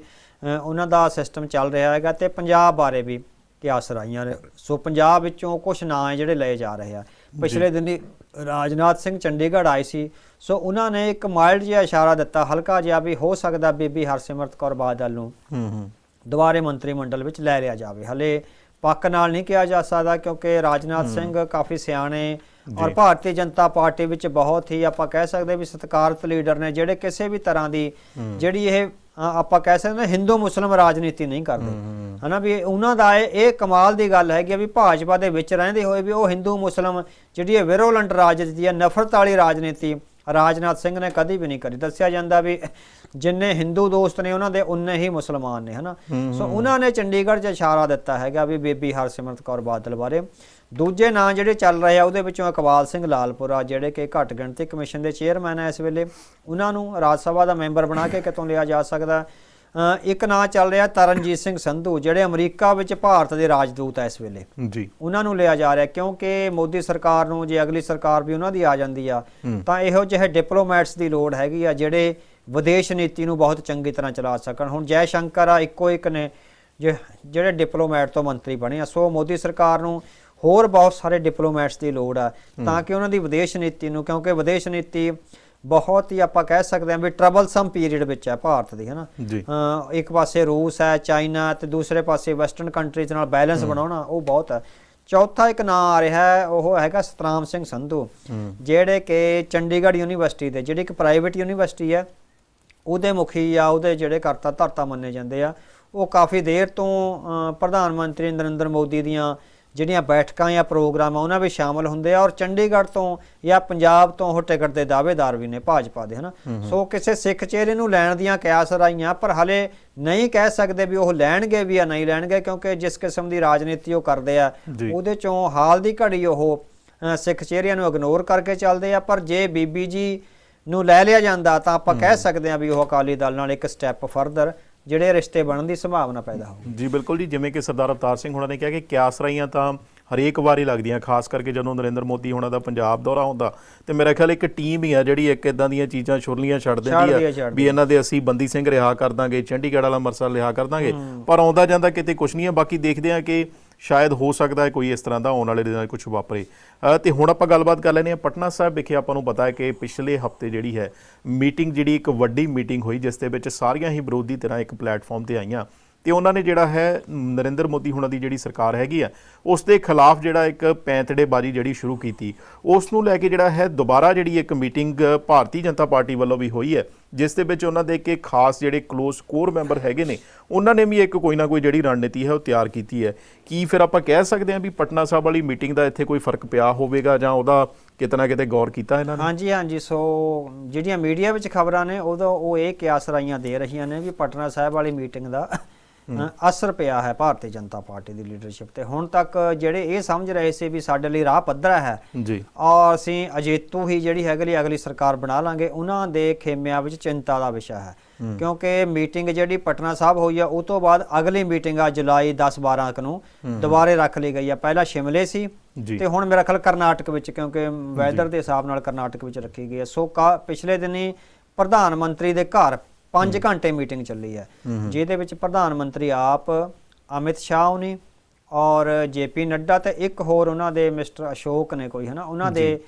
ਉਹਨਾਂ ਦਾ ਸਿਸਟਮ ਚੱਲ ਰਿਹਾ ਹੈਗਾ ਤੇ ਪੰਜਾਬ ਬਾਰੇ ਵੀ ਕਿਆਸ ਰਾਈਆਂ ਸੋ ਪੰਜਾਬ ਵਿੱਚੋਂ ਕੁਝ ਨਾਂ ਜਿਹੜੇ ਲਏ ਜਾ ਰਹੇ ਆ। ਪਿਛਲੇ ਦਿਨੀ ਰਾਜਨਾਥ ਸਿੰਘ ਚੰਡੀਗੜ੍ਹ ਆਏ ਸੀ। ਸੋ ਉਹਨਾਂ ਨੇ ਇੱਕ ਮਾਈਲਡ ਜਿਹਾ ਇਸ਼ਾਰਾ ਦਿੱਤਾ ਹਲਕਾ ਜਿਹਾ ਵੀ ਹੋ ਸਕਦਾ ਬੀਬੀ ਹਰਸਿਮਰਤ ਕੌਰ ਬਾਦਲ ਨੂੰ। ਹੂੰ ਹੂੰ। ਦੁਬਾਰੇ ਮੰਤਰੀ ਮੰਡਲ ਵਿੱਚ ਲੈ ਲਿਆ ਜਾਵੇ। ਹਲੇ ਪੱਕ ਨਾਲ ਨਹੀਂ ਕਿਹਾ ਜਾ ਸਕਦਾ ਕਿਉਂਕਿ ਰਾਜਨਾਥ ਸਿੰਘ ਕਾਫੀ ਸਿਆਣੇ ਔਰ ਭਾਰਤੀ ਜਨਤਾ ਪਾਰਟੀ ਵਿੱਚ ਬਹੁਤ ਹੀ ਆਪਾਂ ਕਹਿ ਸਕਦੇ ਵੀ ਸਤਿਕਾਰਤ ਲੀਡਰ ਨੇ ਜਿਹੜੇ ਕਿਸੇ ਵੀ ਤਰ੍ਹਾਂ ਦੀ ਜਿਹੜੀ ਇਹ ਆਪਾਂ ਕਹਿ ਸਕਦੇ ਹਾਂ ਹਿੰਦੂ ਮੁਸਲਮ ਰਾਜਨੀਤੀ ਨਹੀਂ ਕਰਦੇ। ਹਨਾ ਵੀ ਉਹਨਾਂ ਦਾ ਇਹ ਇਹ ਕਮਾਲ ਦੀ ਗੱਲ ਹੈਗੀ ਆ ਵੀ ਭਾਜਪਾ ਦੇ ਵਿੱਚ ਰਹਿੰਦੇ ਹੋਏ ਵੀ ਉਹ ਹਿੰਦੂ ਮੁਸਲਮ ਜਿਹੜੀ ਇਹ ਵਿਰੋਲੈਂਟ ਰਾਜਨੀਤੀ ਹੈ ਨਫ਼ਰਤ ਵਾਲੀ ਰਾਜਨੀਤੀ ਰਾਜਨਾਥ ਸਿੰਘ ਨੇ ਕਦੀ ਵੀ ਨਹੀਂ ਕਰੀ। ਦੱਸਿਆ ਜਾਂਦਾ ਵੀ ਜਿੰਨੇ ਹਿੰਦੂ ਦੋਸਤ ਨੇ ਉਹਨਾਂ ਦੇ ਉਨੇ ਹੀ ਮੁਸਲਮਾਨ ਨੇ ਹਨਾ। ਸੋ ਉਹਨਾਂ ਨੇ ਚੰਡੀਗੜ੍ਹ 'ਚ ਇਸ਼ਾਰਾ ਦਿੱਤਾ ਹੈਗਾ ਵੀ ਬੀਬੀ ਹਰਸਿਮਰਤ ਕੌਰ ਬਾਦਲ ਬਾਰੇ। ਦੂਜੇ ਨਾਂ ਜਿਹੜੇ ਚੱਲ ਰਹੇ ਆ ਉਹਦੇ ਵਿੱਚੋਂ ਇਕਬਾਲ ਸਿੰਘ ਲਾਲਪੁਰਾ ਜਿਹੜੇ ਕਿ ਘੱਟ ਗਿਣਤੀ ਕਮਿਸ਼ਨ ਦੇ ਚੇਅਰਮੈਨ ਆ ਇਸ ਵੇਲੇ। ਉਹਨਾਂ ਨੂੰ ਰਾਜ ਸਭਾ ਦਾ ਮੈਂਬਰ ਬਣਾ ਕੇ ਕਿਤੋਂ ਲਿਆ ਜਾ ਸਕਦਾ? ਇੱਕ ਨਾਂ ਚੱਲ ਰਿਹਾ ਤਰਨਜੀਤ ਸਿੰਘ ਸੰਧੂ ਜਿਹੜੇ ਅਮਰੀਕਾ ਵਿੱਚ ਭਾਰਤ ਦੇ ਰਾਜਦੂਤ ਆ ਇਸ ਵੇਲੇ। ਜੀ। ਉਹਨਾਂ ਨੂੰ ਲਿਆ ਜਾ ਰਿਹਾ ਕਿਉਂਕਿ ਮੋਦੀ ਸਰਕਾਰ ਨੂੰ ਜੇ ਅਗਲੀ ਸਰਕਾਰ ਵੀ ਉਹਨਾਂ ਦੀ ਆ ਜਾਂਦੀ ਆ ਤਾਂ ਇਹੋ ਜਿਹੇ ਡਿਪਲੋਮੈਟਸ ਦੀ ਲੋੜ ਹੈਗੀ ਆ ਜਿਹੜੇ ਵਿਦੇਸ਼ ਨੀਤੀ ਨੂੰ ਬਹੁਤ ਚੰਗੀ ਤਰ੍ਹਾਂ ਚਲਾ ਸਕਣ। ਹੁਣ ਜੈ ਸ਼ੰਕਰ ਆ ਇੱਕੋ ਇੱਕ ਨੇ ਜਿਹੜੇ ਡਿਪਲੋਮੈਟ ਤੋਂ ਮੰਤਰੀ ਬਣੇ ਆ ਸੋ ਮੋਦੀ ਸਰਕਾਰ ਨੂੰ ਹੋਰ ਬਹੁਤ ਸਾਰੇ ਡਿਪਲੋਮੈਟਸ ਦੀ ਲੋੜ ਆ। ਤਾਂ ਕਿ ਉਹਨਾਂ ਦੀ ਵਿਦੇਸ਼ ਨੀਤੀ ਨੂੰ ਕਿਉਂਕਿ ਵਿਦੇਸ਼ ਨੀਤੀ ਬਹੁਤ ਹੀ ਆਪਾਂ ਕਹਿ ਸਕਦੇ ਹਾਂ ਵੀ ਟਰਬਲਸਮ ਪੀਰੀਅਡ ਵਿੱਚ ਹੈ ਭਾਰਤ ਦੀ ਹੈਨਾ? ਇੱਕ ਪਾਸੇ ਰੂਸ ਹੈ ਚਾਈਨਾ ਤੇ ਦੂਸਰੇ ਪਾਸੇ ਵੈਸਟਰਨ ਕੰਟਰੀਜ਼ ਨਾਲ ਬੈਲੈਂਸ ਬਣਾਉਣਾ ਉਹ ਬਹੁਤ ਹੈ। ਚੌਥਾ ਇੱਕ ਨਾਂ ਆ ਰਿਹਾ ਹੈ ਉਹ ਹੈਗਾ ਸਤਰਾਮ ਸਿੰਘ ਸੰਧੂ ਜਿਹੜੇ ਕਿ ਚੰਡੀਗੜ੍ਹ ਯੂਨੀਵਰਸਿਟੀ ਦੇ ਜਿਹੜੀ ਇੱਕ ਪ੍ਰਾਈਵੇਟ ਯੂਨੀਵਰਸਿਟੀ ਹੈ ਉਹਦੇ ਮੁਖੀ ਆ ਉਹਦੇ ਜਿਹੜੇ ਕਰਤਾ ਧਰਤਾ ਮੰਨੇ ਜਾਂਦੇ ਆ। ਉਹ ਕਾਫੀ ਦੇਰ ਤੋਂ ਪ੍ਰਧਾਨ ਮੰਤਰੀ ਨਰਿੰਦਰ ਮੋਦੀ ਦੀਆਂ ਜਿਹੜੀਆਂ ਬੈਠਕਾਂ ਜਾਂ ਪ੍ਰੋਗਰਾਮ ਆ ਉਹਨਾਂ ਵਿੱਚ ਸ਼ਾਮਲ ਹੁੰਦੇ ਆ ਔਰ ਚੰਡੀਗੜ੍ਹ ਤੋਂ ਜਾਂ ਪੰਜਾਬ ਤੋਂ ਉਹ ਟਿਕਟ ਦੇ ਦਾਅਵੇਦਾਰ ਵੀ ਨੇ ਭਾਜਪਾ ਦੇ ਹਨਾ? ਸੋ ਕਿਸੇ ਸਿੱਖ ਚਿਹਰੇ ਨੂੰ ਲੈਣ ਦੀਆਂ ਕਿਆਸ ਰਾਈਆਂ ਪਰ ਹਲੇ ਨਹੀਂ ਕਹਿ ਸਕਦੇ ਵੀ ਉਹ ਲੈਣਗੇ ਵੀ ਜਾਂ ਨਹੀਂ ਲੈਣਗੇ ਕਿਉਂਕਿ ਜਿਸ ਕਿਸਮ ਦੀ ਰਾਜਨੀਤੀ ਉਹ ਕਰਦੇ ਆ। ਉਹਦੇ ਚੋਂ ਹਾਲ ਦੀ ਘੜੀ ਉਹ ਸਿੱਖ ਚਿਹਰਿਆਂ ਨੂੰ ਇਗਨੋਰ ਕਰਕੇ ਚੱਲਦੇ ਆ ਪਰ ਜੇ ਬੀਬੀ ਜੀ ਨੂੰ ਲੈ ਲਿਆ ਜਾਂਦਾ ਤਾਂ ਆਪਾਂ ਕਹਿ ਸਕਦੇ ਆ ਵੀ ਉਹ ਅਕਾਲੀ ਦਲ ਨਾਲ ਇੱਕ ਸਟੈਪ ਫਰਦਰ ਜਿਹੜੇ ਰਿਸ਼ਤੇ ਬਣਨ ਦੀ ਸੰਭਾਵਨਾ ਪੈਦਾ ਹੋ ਜੀ ਬਿਲਕੁਲ ਜੀ। ਜਿਵੇਂ ਕਿ ਸਰਦਾਰ ਅਵਤਾਰ ਸਿੰਘ ਹੁਣਾਂ ਨੇ ਕਿਹਾ ਕਿ ਕਿਆਸ ਰਾਈਆਂ ਤਾਂ ਹਰੇਕ ਵਾਰੀ ਲੱਗਦੀਆਂ ਖਾਸ ਕਰਕੇ ਜਦੋਂ ਨਰਿੰਦਰ ਮੋਦੀ ਹੁਣਾਂ ਦਾ ਪੰਜਾਬ ਦੌਰਾ ਹੁੰਦਾ। ਤੇ ਮੇਰਾ ਖਿਆਲ ਇੱਕ ਟੀਮ ਹੀ ਆ ਜਿਹੜੀ ਇੱਕ ਇਦਾਂ ਦੀਆਂ ਚੀਜ਼ਾਂ ਛੁਰਲੀਆਂ ਛੱਡ ਦਿੰਦੀ ਆ, ਆ ਵੀ ਇਹਨਾਂ ਦੇ ਅਸੀਂ ਬੰਦੀ ਸਿੰਘ ਰਿਹਾ ਕਰ ਦਾਂਗੇ ਚੰਡੀਗੜ੍ਹ ਵਾਲਾ ਮਰਸਾ ਰਿਹਾ ਕਰ ਦਾਂਗੇ। ਪਰ ਆਉਂਦਾ ਜਾਂਦਾ ਕਿਤੇ ਕੁਝ ਨਹੀਂ ਹੈ ਬਾਕੀ ਦੇਖਦੇ ਆ ਕਿ ਸ਼ਾਇਦ ਹੋ ਸਕਦਾ ਹੈ ਕੋਈ ਇਸ ਤਰ੍ਹਾਂ ਦਾ ਆਉਣ ਵਾਲੇ ਦਿਨਾਂ 'ਚ ਕੁਝ ਵਾਪਰੇ। ਅ, ਤੇ ਹੁਣ ਆਪਾਂ ਗੱਲਬਾਤ ਕਰ ਲੈਂਦੇ ਹਾਂ ਪਟਨਾ ਸਾਹਿਬ ਵਿਖੇ ਆਪਾਂ ਨੂੰ ਪਤਾ ਹੈ ਕਿ ਪਿਛਲੇ ਹਫ਼ਤੇ ਜਿਹੜੀ ਹੈ ਮੀਟਿੰਗ ਜਿਹੜੀ ਇੱਕ ਵੱਡੀ ਮੀਟਿੰਗ ਹੋਈ ਜਿਸ ਦੇ ਵਿੱਚ ਸਾਰੀਆਂ ਹੀ ਵਿਰੋਧੀ ਧਿਰਾਂ ਇੱਕ ਪਲੇਟਫਾਰਮ ਤੇ ਆਈਆਂ। ਤੇ ਉਹਨਾਂ ਨੇ ਜਿਹੜਾ ਹੈ, ਨਰਿੰਦਰ ਮੋਦੀ ਹੁਣਾਂ ਦੀ ਜਿਹੜੀ ਸਰਕਾਰ ਹੈਗੀ ਆ, ਉਸ ਦੇ ਖਿਲਾਫ ਜਿਹੜਾ ਇੱਕ ਪੈਂਤੜੇਬਾਜ਼ੀ ਜਿਹੜੀ ਸ਼ੁਰੂ ਕੀਤੀ। ਉਸ ਨੂੰ ਲੈ ਕੇ ਜਿਹੜਾ ਹੈ, ਦੁਬਾਰਾ ਜਿਹੜੀ ਇੱਕ ਮੀਟਿੰਗ ਭਾਰਤੀ ਜਨਤਾ ਪਾਰਟੀ ਵੱਲੋਂ ਵੀ ਹੋਈ ਹੈ, ਜਿਸ ਦੇ ਵਿੱਚ ਉਹਨਾਂ ਦੇ ਇੱਕ ਖਾਸ ਜਿਹੜੇ ਕਲੋਜ਼ ਕੋਰ ਮੈਂਬਰ ਹੈਗੇ ਨੇ, ਉਹਨਾਂ ਨੇ ਵੀ ਇੱਕ ਕੋਈ ਨਾ ਕੋਈ ਜਿਹੜੀ ਰਣਨੀਤੀ ਹੈ ਉਹ ਤਿਆਰ ਕੀਤੀ ਹੈ। ਕੀ ਫਿਰ ਆਪਾਂ ਕਹਿ ਸਕਦੇ ਹਾਂ ਵੀ ਪਟਨਾ ਸਾਹਿਬ ਵਾਲੀ ਮੀਟਿੰਗ ਦਾ ਇੱਥੇ ਕੋਈ ਫ਼ਰਕ ਪਿਆ ਹੋਵੇਗਾ ਜਾਂ ਉਹਦਾ ਕਿਤੇ ਨਾ ਕਿਤੇ ਗੌਰ ਕੀਤਾ ਇਹਨਾਂ ਨੇ? ਹਾਂਜੀ ਹਾਂਜੀ, ਸੋ ਜਿਹੜੀਆਂ ਮੀਡੀਆ ਵਿੱਚ ਖਬਰਾਂ ਨੇ, ਉਦੋਂ ਉਹ ਇਹ ਕਿਆਸ ਰਾਈਆਂ ਦੇ ਰਹੀਆਂ ਨੇ ਵੀ ਪਟਨਾ ਸਾਹਿਬ ਵਾਲੀ ਮੀਟਿੰਗ ਦਾ ਅਸਰ ਪਿਆ ਹੈ ਭਾਰਤੀ ਜਨਤਾ ਪਾਰਟੀ ਦੀ ਲੀਡਰਸ਼ਿਪ ਤੇ। ਹੁਣ ਤੱਕ ਜਿਹੜੇ ਇਹ ਸਮਝ ਰਹੇ ਸੀ ਵੀ ਸਾਡੇ ਲਈ ਰਾਹ ਪੱਧਰਾ ਹੈ ਜੀ। ਔਰ ਅਸੀਂ ਅਜੇਤੂ ਹੀ ਜਿਹੜੀ ਹੈਗੀ ਲਈ ਅਗਲੀ ਸਰਕਾਰ ਬਣਾ ਲਾਂਗੇ ਉਹਨਾਂ ਦੇ ਖੇਮਿਆਂ ਵਿੱਚ ਚਿੰਤਾ ਦਾ ਵਿਸ਼ਾ ਹੈ। ਕਿਉਂਕਿ ਮੀਟਿੰਗ ਜਿਹੜੀ ਪਟਨਾ ਸਾਹਿਬ ਹੋਈ ਆ ਉਹ ਤੋਂ ਬਾਅਦ ਅਗਲੀ ਮੀਟਿੰਗ ਆ ਜੁਲਾਈ 10 12 ਨੂੰ ਦੁਬਾਰੇ ਰੱਖ ਲਈ ਗਈ ਆ। ਪਹਿਲਾਂ ਸ਼ਿਮਲੇ ਸੀ ਤੇ ਹੁਣ ਮੇਰਾ ਖਿਆਲ ਕਰਨਾਟਕ ਵਿੱਚ ਕਿਉਂਕਿ ਵੈਦਰ ਦੇ ਹਿਸਾਬ ਨਾਲ ਕਰਨਾਟਕ ਵਿੱਚ ਰੱਖੀ ਗਈ ਹੈ ਸੋ ਪਿਛਲੇ ਦਿਨੀ ਪ੍ਰਧਾਨ ਮੰਤਰੀ ਦੇ ਘਰ 5 ਘੰਟੇ ਮੀਟਿੰਗ ਚੱਲੀ ਹੈ। ਜਿਹਦੇ ਵਿੱਚ ਪ੍ਰਧਾਨ ਮੰਤਰੀ ਆਪ ਅਮਿਤ ਸ਼ਾਹ ਉਹਨੇ ਔਰ ਜੇਪੀ ਨੱਡਾ ਤੇ ਇੱਕ ਹੋਰ ਉਹਨਾਂ ਦੇ ਮਿਸਟਰ ਅਸ਼ੋਕ ਨੇ ਕੋਈ ਹਨਾ? ਉਹਨਾਂ ਦੇ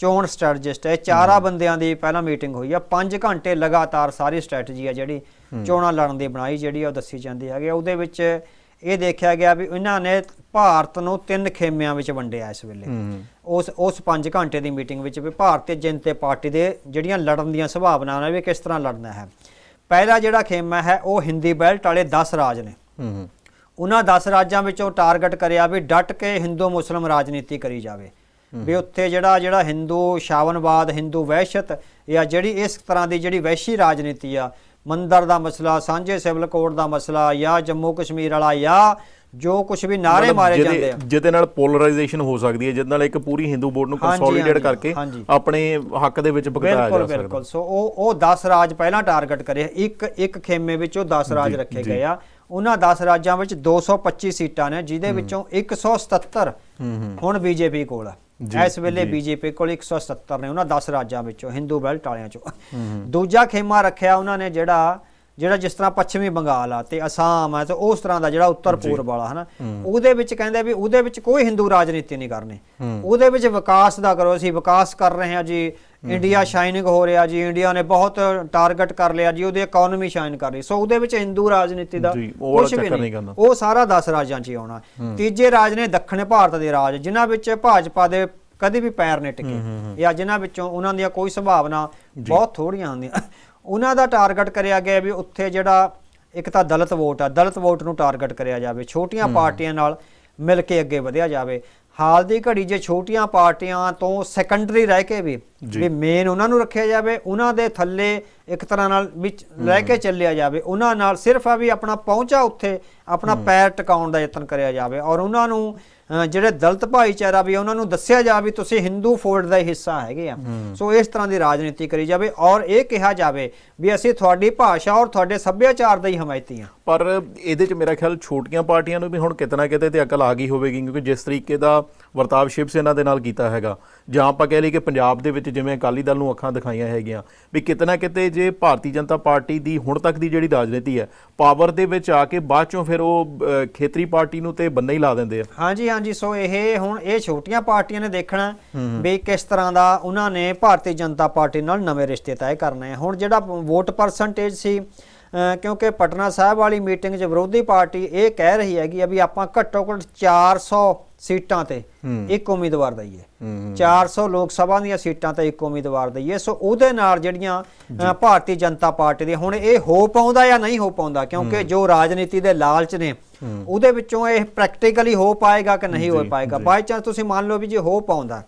ਚੋਣ ਸਟ੍ਰੈਟਜਿਸਟ ਹੈ। ਚਾਰਾਂ ਬੰਦਿਆਂ ਦੀ ਪਹਿਲਾਂ ਮੀਟਿੰਗ ਹੋਈ ਆ 5 ਘੰਟੇ ਲਗਾਤਾਰ ਸਾਰੀ ਸਟ੍ਰੈਟਜੀ ਆ ਜਿਹੜੀ ਚੋਣਾਂ ਲੜਨ ਦੀ ਬਣਾਈ ਜਿਹੜੀ ਆ ਉਹ ਦੱਸੀ ਜਾਂਦੀ ਹੈਗੀ। ਉਹਦੇ ਵਿੱਚ ਇਹ ਦੇਖਿਆ ਗਿਆ ਵੀ ਇਹਨਾਂ ਨੇ ਭਾਰਤ ਨੂੰ ਤਿੰਨ ਖੇਮਿਆਂ ਵਿੱਚ ਵੰਡਿਆ ਇਸ ਵੇਲੇ। ਉਸ ਉਸ 5 ਘੰਟੇ ਦੀ ਮੀਟਿੰਗ ਵਿੱਚ ਵੀ ਭਾਰਤੀ ਜਨਤਾ ਪਾਰਟੀ ਦੇ ਜਿਹੜੀਆਂ ਲੜਨ ਦੀਆਂ ਸੰਭਾਵਨਾਵਾਂ ਨੇ ਵੀ ਕਿਸ ਤਰ੍ਹਾਂ ਲੜਨਾ ਹੈ। ਪਹਿਲਾ ਜਿਹੜਾ ਖੇਮਾ ਹੈ ਉਹ ਹਿੰਦੀ ਬੈਲਟ ਵਾਲੇ 10 ਰਾਜ ਨੇ। ਹੂੰ ਉਹਨਾਂ 10 ਰਾਜਾਂ ਵਿੱਚੋਂ ਟਾਰਗੇਟ ਕਰਿਆ ਵੀ ਡਟ ਕੇ ਹਿੰਦੂ ਮੁਸਲਮ ਰਾਜਨੀਤੀ ਕਰੀ ਜਾਵੇ। ਵੀ ਉੱਥੇ ਜਿਹੜਾ ਜਿਹੜਾ ਹਿੰਦੂ ਸ਼ਾਵਨਵਾਦ ਹਿੰਦੂ ਵਹਿਸ਼ਤ ਜਾਂ ਜਿਹੜੀ ਇਸ ਤਰ੍ਹਾਂ ਦੀ ਜਿਹੜੀ ਵਹਿਸ਼ੀ ਰਾਜਨੀਤੀ ਆ ਮੰਦਰ ਦਾ ਮਸਲਾ ਸਾਂਝੇ ਸਿਵਲ ਕੋਡ ਦਾ ਮਸਲਾ ਜਾਂ ਜੰਮੂ ਕਸ਼ਮੀਰ ਵਾਲਾ ਜਾਂ ਜੋ ਕੁਝ ਵੀ ਨਾਰੇ ਮਾਰੇ ਜਾਂਦੇ ਆ। ਜਿਹਦੇ ਨਾਲ ਪੋਲਰਾਈਜੇਸ਼ਨ ਹੋ ਸਕਦੀ ਹੈ ਜਿਹਦੇ ਨਾਲ ਇੱਕ ਪੂਰੀ ਹਿੰਦੂ ਬੋਰਡ ਨੂੰ ਕੰਸੋਲੀਡੇਟ ਕਰਕੇ। ਆਪਣੇ ਹੱਕ ਦੇ ਵਿੱਚ ਭੁਗਤਾਇਆ ਬਿਲਕੁਲ ਜਾ ਸਕਦਾ। ਬਿਲਕੁਲ। ਸੋ ਉਹ ਉਹ 10 ਰਾਜ ਪਹਿਲਾਂ ਟਾਰਗੇਟ ਕਰੇ। ਇੱਕ ਇੱਕ ਖੇਮੇ ਵਿੱਚੋਂ 10 ਰਾਜ ਰੱਖੇ। ਗਏ ਆ। ਉਹਨਾਂ 10 ਰਾਜਾਂ ਵਿੱਚ 225 ਸੀਟਾਂ ਨੇ ਜਿਹਦੇ ਵਿੱਚੋਂ 177 ਹੁਣ ਬੀਜੇਪੀ ਕੋਲ ਆ। ਇਸ ਵੇਲੇ। ਬੀਜੇਪੀ ਕੋਲ 177 ਨੇ। ਉਹਨਾਂ 10 ਰਾਜਾਂ ਵਿੱਚੋਂ ਹਿੰਦੂ ਬੈਲਟ ਵਾਲਿਆਂ ਚੋਂ। ਦੂਜਾ ਖੇਮਾ ਰੱਖਿਆ ਉਹਨਾਂ ਨੇ ਜਿਹੜਾ ਜਿਹੜਾ ਜਿਸ ਤਰ੍ਹਾਂ ਪੱਛਮੀ ਬੰਗਾਲ ਆ ਤੇ ਅਸਾਮ ਆ ਤੇ ਉਸ ਤਰ੍ਹਾਂ ਦਾ ਜਿਹੜਾ ਉੱਤਰ ਪੂਰਬ ਵਾਲਾ ਹਨਾ? ਉਹਦੇ ਵਿੱਚ ਕਹਿੰਦੇ ਵੀ ਉਹਦੇ ਵਿੱਚ ਕੋਈ ਹਿੰਦੂ ਰਾਜਨੀਤੀ ਨਹੀਂ ਕਰਨੀ। ਉਹਦੇ ਵਿੱਚ ਵਿਕਾਸ ਦਾ ਕਰੋ ਅਸੀਂ ਵਿਕਾਸ ਕਰ ਰਹੇ ਹਾਂ ਜੀ। ਇੰਡੀਆ ਸ਼ਾਈਨਿੰਗ ਹੋ ਰਿਹਾ ਜੀ ਇੰਡੀਆ ਨੇ ਬਹੁਤ ਟਾਰਗੇਟ ਕਰ ਲਿਆ ਜੀ ਉਹਦੀ ਇਕਨੋਮੀ ਸ਼ਾਈਨ ਕਰ ਰਹੀ। ਸੋ ਉਹਦੇ ਵਿੱਚ ਹਿੰਦੂ ਰਾਜਨੀਤੀ ਦਾ ਕੁਝ ਵੀ ਨਹੀਂ। ਉਹ ਸਾਰਾ 10 ਰਾਜਾਂ 'ਚ ਹੀ ਆਉਣਾ। ਤੀਜੇ ਰਾਜ ਨੇ ਦੱਖਣ ਭਾਰਤ ਦੇ ਰਾਜ ਜਿਨ੍ਹਾਂ ਵਿੱਚ ਭਾਜਪਾ ਦੇ ਕਦੇ ਵੀ ਪੈਰ ਨਹੀਂ ਟਿਕੇ। ਜਾਂ ਜਿਨ੍ਹਾਂ ਵਿੱਚੋਂ ਉਹਨਾਂ ਦੀਆਂ ਕੋਈ ਸੰਭਾਵਨਾ ਬਹੁਤ ਥੋੜੀਆਂ ਹੁੰਦੀਆਂ। ਉਹਨਾਂ ਦਾ ਟਾਰਗੇਟ ਕਰਿਆ ਗਿਆ ਵੀ ਉੱਥੇ ਜਿਹੜਾ ਇੱਕ ਤਾਂ ਦਲਿਤ ਵੋਟ ਆ ਦਲਿਤ ਵੋਟ ਨੂੰ ਟਾਰਗੇਟ ਕਰਿਆ ਜਾਵੇ ਛੋਟੀਆਂ ਪਾਰਟੀਆਂ ਨਾਲ ਮਿਲ ਕੇ ਅੱਗੇ ਵਧਿਆ ਜਾਵੇ ਹਾਲ ਦੀ ਘੜੀ ਜੇ ਛੋਟੀਆਂ ਪਾਰਟੀਆਂ ਤੋਂ ਸੈਕੰਡਰੀ ਰਹਿ ਕੇ ਵੀ। ਵੀ ਮੇਨ ਉਹਨਾਂ ਨੂੰ ਰੱਖਿਆ ਜਾਵੇ ਉਹਨਾਂ ਦੇ ਥੱਲੇ ਇੱਕ ਤਰ੍ਹਾਂ ਨਾਲ ਵਿੱਚ ਲੈ ਕੇ ਚੱਲਿਆ ਜਾਵੇ ਉਹਨਾਂ ਨਾਲ ਸਿਰਫ ਆ ਵੀ ਆਪਣਾ ਪਹੁੰਚਾ ਉੱਥੇ ਆਪਣਾ ਪੈਰ ਟਿਕਾਉਣ ਦਾ ਯਤਨ ਕਰਿਆ ਜਾਵੇ ਔਰ ਉਹਨਾਂ ਨੂੰ ਜਿਹੜੇ ਦਲਿਤ ਭਾਈਚਾਰਾ ਵੀ ਉਹਨਾਂ ਨੂੰ ਦੱਸਿਆ ਜਾਵੇ ਵੀ ਤੁਸੀਂ ਹਿੰਦੂ ਫੋਲਡ ਦਾ ਹਿੱਸਾ ਹੈਗੇ ਆ। ਸੋ ਇਸ ਤਰ੍ਹਾਂ ਦੀ ਰਾਜਨੀਤੀ ਕਰੀ ਜਾਵੇ ਔਰ ਇਹ ਕਿਹਾ ਜਾਵੇ ਵੀ ਅਸੀਂ ਤੁਹਾਡੀ ਭਾਸ਼ਾ ਔਰ ਤੁਹਾਡੇ ਸੱਭਿਆਚਾਰ ਦੇ ਹੀ ਹਮਾਇਤੀ ਆ। ਪਰ ਇਹਦੇ ਚ ਮੇਰਾ ਖਿਆਲ ਛੋਟੀਆਂ ਪਾਰਟੀਆਂ ਨੂੰ ਵੀ ਹੁਣ ਕਿਤੇ ਨਾ ਕਿਤੇ ਤੇ ਅਕਲ ਆ ਗਈ ਹੋਵੇਗੀ ਕਿਉਂਕਿ ਜਿਸ ਤਰੀਕੇ ਦਾ ਵਰਤਾਵ ਸ਼ਿਵ ਸੈਨਾ ਦੇ ਨਾਲ ਕੀਤਾ ਹੈਗਾ ਜਾਂ ਆਪਾਂ ਕਹਿ ਲਈ ਕਿ ਪੰਜਾਬ ਦੇ ਵਿੱਚ ਜਿਵੇਂ ਅਕਾਲੀ ਦਲ ਨੂੰ ਅੱਖਾਂ ਦਿਖਾਈਆਂ ਹੈਗੀਆਂ ਵੀ ਕਿਤੇ ਨਾ ਕਿਤੇ ਜੇ ਭਾਰਤੀ ਜਨਤਾ ਪਾਰਟੀ ਦੀ ਹੁਣ ਤੱਕ ਦੀ ਜਿਹੜੀ ਰਾਜਨੀਤੀ ਹੈ ਪਾਵਰ ਦੇ ਵਿੱਚ ਆ ਕੇ ਬਾਅਦ ਚੋਂ ਫਿਰ ਉਹ ਖੇਤਰੀ ਪਾਰਟੀ ਨੂੰ ਤੇ ਬੰਨਾ ਹੀ ਲਾ ਦਿੰਦੇ ਆ। ਹਾਂਜੀ ਹਾਂਜੀ ਸੋ ਇਹ ਹੁਣ ਇਹ ਛੋਟੀਆਂ ਪਾਰਟੀਆਂ ਨੇ ਦੇਖਣਾ ਵੀ ਕਿਸ ਤਰ੍ਹਾਂ ਦਾ ਉਹਨਾਂ ਨੇ ਭਾਰਤੀ ਜਨਤਾ ਪਾਰਟੀ ਨਾਲ ਨਵੇਂ ਰਿਸ਼ਤੇ ਤੈਅ ਕਰਨੇ ਆ। ਹੁਣ ਜਿਹੜਾ ਵੋਟ ਪਰਸੈਂਟੇਜ ਸੀ ਕਿਉਂਕਿ ਪਟਨਾ ਸਾਹਿਬ ਵਾਲੀ ਮੀਟਿੰਗ 'ਚ ਵਿਰੋਧੀ ਪਾਰਟੀ ਇਹ ਕਹਿ ਰਹੀ ਹੈਗੀ ਆ ਵੀ ਆਪਾਂ ਘੱਟੋ ਘੱਟ 400 ਸੀਟਾਂ ਤੇ ਇੱਕ ਉਮੀਦਵਾਰ ਦਈਏ। 400 ਲੋਕ ਸਭਾ ਦੀਆਂ ਸੀਟਾਂ ਤੇ ਇੱਕ ਉਮੀਦਵਾਰ ਦਈਏ। ਸੋ ਉਹਦੇ ਨਾਲ ਜਿਹੜੀਆਂ ਭਾਰਤੀ ਜਨਤਾ ਪਾਰਟੀ ਦੇ ਹੁਣ ਇਹ ਹੋ ਪਾਉਂਦਾ ਜਾਂ ਨਹੀਂ ਹੋ ਪਾਉਂਦਾ ਕਿਉਂਕਿ ਜੋ ਰਾਜਨੀਤੀ ਦੇ ਲਾਲਚ ਨੇ ਉਹਦੇ ਵਿੱਚੋਂ ਇਹ ਪ੍ਰੈਕਟੀਕਲੀ ਹੋ ਪਾਏਗਾ ਕਿ ਨਹੀਂ ਹੋ ਪਾਏਗਾ? ਬਾਈ ਚਾਂਸ ਤੁਸੀਂ ਮੰਨ ਲਓ ਵੀ ਜੇ ਹੋ ਪਾਉਂਦਾ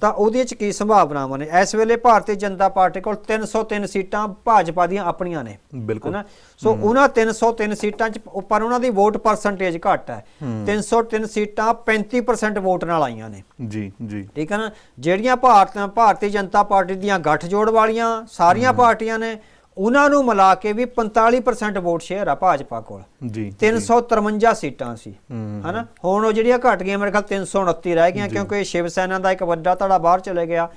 ਤਾਂ ਉਹਦੇ ਚ ਕੀ ਸੰਭਾਵਨਾਵਾਂ ਨੇ? ਇਸ ਵੇਲੇ ਭਾਰਤੀ ਜਨਤਾ ਪਾਰਟੀ ਕੋਲ 303 ਸੀਟਾਂ ਭਾਜਪਾ ਦੀਆਂ ਆਪਣੀਆਂ ਨੇ ਬਿਲਕੁਲ। ਹਨਾ? ਸੋ ਉਹਨਾਂ 303 ਸੀਟਾਂ ਚ ਉੱਪਰ ਉਹਨਾਂ ਦੀ ਵੋਟ ਪਰਸੈਂਟੇਜ ਘੱਟ ਹੈ। 303 ਸੀਟਾਂ 35% ਵੋਟ ਨਾਲ ਆਈਆਂ ਨੇ। ਜੀ ਜੀ। ਠੀਕ ਹੈ ਨਾ? ਜਿਹੜੀਆਂ ਭਾਰਤ ਭਾਰਤੀ ਜਨਤਾ ਪਾਰਟੀ ਦੀਆਂ ਗੱਠਜੋੜ ਵਾਲੀਆਂ ਸਾਰੀਆਂ ਪਾਰਟੀਆਂ ਨੇ ਉਹਨਾਂ ਨੂੰ ਮਿਲਾ ਕੇ ਵੀ 45% ਵੋਟ ਸ਼ੇਅਰ ਆ ਭਾਜਪਾ ਕੋਲ। ਜੀ 353 ਸੀਟਾਂ ਸੀ। ਹਨਾ? ਹੁਣ ਉਹ ਜਿਹੜੀਆਂ ਘਟ ਗਈਆਂ ਮੇਰੇ ਖਿਆਲ 329 ਰਹਿ ਗਈਆਂ ਕਿਉਂਕਿ ਸ਼ਿਵ ਸੈਨਾ ਦਾ ਇੱਕ ਵੱਡਾ ਧੜਾ ਬਾਹਰ ਚਲੇ ਗਿਆ।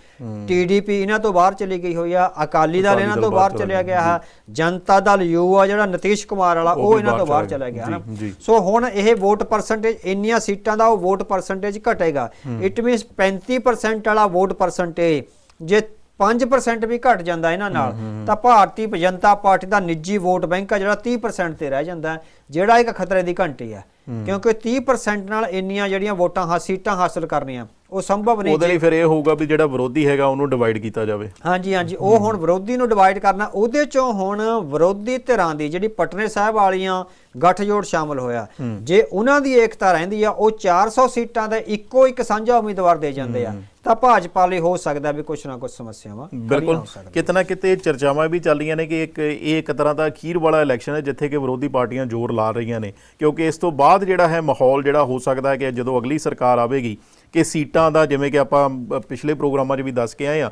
ਟੀਡੀਪੀ ਇਹਨਾਂ ਤੋਂ ਬਾਹਰ ਚਲੀ ਗਈ ਹੋਈ ਆ ਅਕਾਲੀ ਦਲ ਇਹਨਾਂ ਤੋਂ ਬਾਹਰ ਬਾਹਰ ਚਲਾ ਚਲਿਆ ਗਿਆ, ਹੈ ਜਨਤਾ ਦਲ ਯੂ ਆ ਜਿਹੜਾ ਨਤੀਸ਼ ਕੁਮਾਰ ਵਾਲਾ ਉਹ ਇਹਨਾਂ ਤੋਂ ਬਾਹਰ ਚਲਾ ਗਿਆ ਹਨਾ। ਸੋ ਹੁਣ ਇਹ ਵੋਟ ਪਰਸੈਂਟੇਜ ਇੰਨੀਆਂ ਸੀਟਾਂ ਦਾ ਉਹ ਵੋਟ ਪਰਸੈਂਟੇਜ ਘਟੇਗਾ। ਇਟ ਮੀਨਸ 35% ਵਾਲਾ ਵੋਟ ਪਰਸੈਂਟੇਜ ਜੇ 5% ਵੀ ਘਟ ਜਾਂਦਾ ਇਹਨਾਂ ਨਾਲ। ਤਾਂ ਭਾਰਤੀ ਜਨਤਾ ਪਾਰਟੀ ਦਾ ਨਿੱਜੀ ਵੋਟ ਬੈਂਕ ਆ ਜਿਹੜਾ 30% ਤੇ ਰਹਿ ਜਾਂਦਾ ਹੈ, ਜਿਹੜਾ ਇੱਕ ਖਤਰੇ ਦੀ ਘੰਟੀ ਹੈ। ਕਿਉਂਕਿ 30% ਨਾਲ ਇੰਨੀਆਂ ਜਿਹੜੀਆਂ ਵੋਟਾਂ ਹਾ ਸੀਟਾਂ ਹਾਸਲ ਕਰਨੀਆਂ। ਉਹ ਸੰਭਵ ਨਹੀਂ ਉਹਦੇ ਲਈ ਫਿਰ ਇਹ ਹੋਊਗਾ ਵੀ ਜਿਹੜਾ ਵਿਰੋਧੀ ਹੈਗਾ ਉਹਨੂੰ ਡਿਵਾਈਡ ਕੀਤਾ ਜਾਵੇ। ਹਾਂਜੀ ਹਾਂਜੀ ਉਹ ਹੁਣ ਵਿਰੋਧੀ ਨੂੰ ਡਿਵਾਈਡ ਕਰਨਾ ਉਹਦੇ ਚੋਂ ਹੁਣ ਵਿਰੋਧੀ ਧਿਰਾਂ ਦੀ ਜਿਹੜੀ ਪਟਨੇ ਸਾਹਿਬ ਵਾਲੀਆਂ ਗੱਠਜੋੜ ਸ਼ਾਮਲ ਹੋਇਆ। ਜੇ ਉਹਨਾਂ ਦੀ ਏਕਤਾ ਰਹਿੰਦੀ ਆ ਉਹ 400 ਸੀਟਾਂ ਦਾ ਇੱਕੋ ਇੱਕ ਸਾਂਝਾ ਉਮੀਦਵਾਰ ਦੇ ਜਾਂਦੇ ਆ। ਤਾਂ ਭਾਜਪਾ ਲਈ ਹੋ ਸਕਦਾ ਵੀ ਕੁਛ ਨਾ ਕੁਛ ਸਮੱਸਿਆਵਾਂ ਬਿਲਕੁਲ। ਕਿਤਨਾ ਕਿਤੇ ਚਰਚਾਵਾਂ ਵੀ ਚੱਲ ਰਹੀਆਂ ਨੇ ਕਿ ਇੱਕ ਇਹ ਇੱਕ ਤਰ੍ਹਾਂ ਦਾ ਅਖੀਰ ਵਾਲਾ ਇਲੈਕਸ਼ਨ ਹੈ ਜਿੱਥੇ ਕਿ ਵਿਰੋਧੀ ਪਾਰਟੀਆਂ ਜ਼ੋਰ ਲਾ ਰਹੀਆਂ ਨੇ। ਕਿਉਂਕਿ ਇਸ ਤੋਂ ਬਾਅਦ ਜਿਹੜਾ ਹੈ ਮਾਹੌਲ ਜਿਹੜਾ ਹੋ ਸਕਦਾ ਹੈ ਕਿ ਜਦੋਂ ਅਗਲੀ ਸਰਕਾਰ ਆਵੇਗੀ ਕਿ ਸੀਟਾਂ ਦਾ ਜਿਵੇਂ ਕਿ ਆਪਾਂ ਪਿਛਲੇ ਪ੍ਰੋਗਰਾਮਾਂ 'ਚ ਵੀ ਦੱਸ ਕੇ ਆਏ ਆ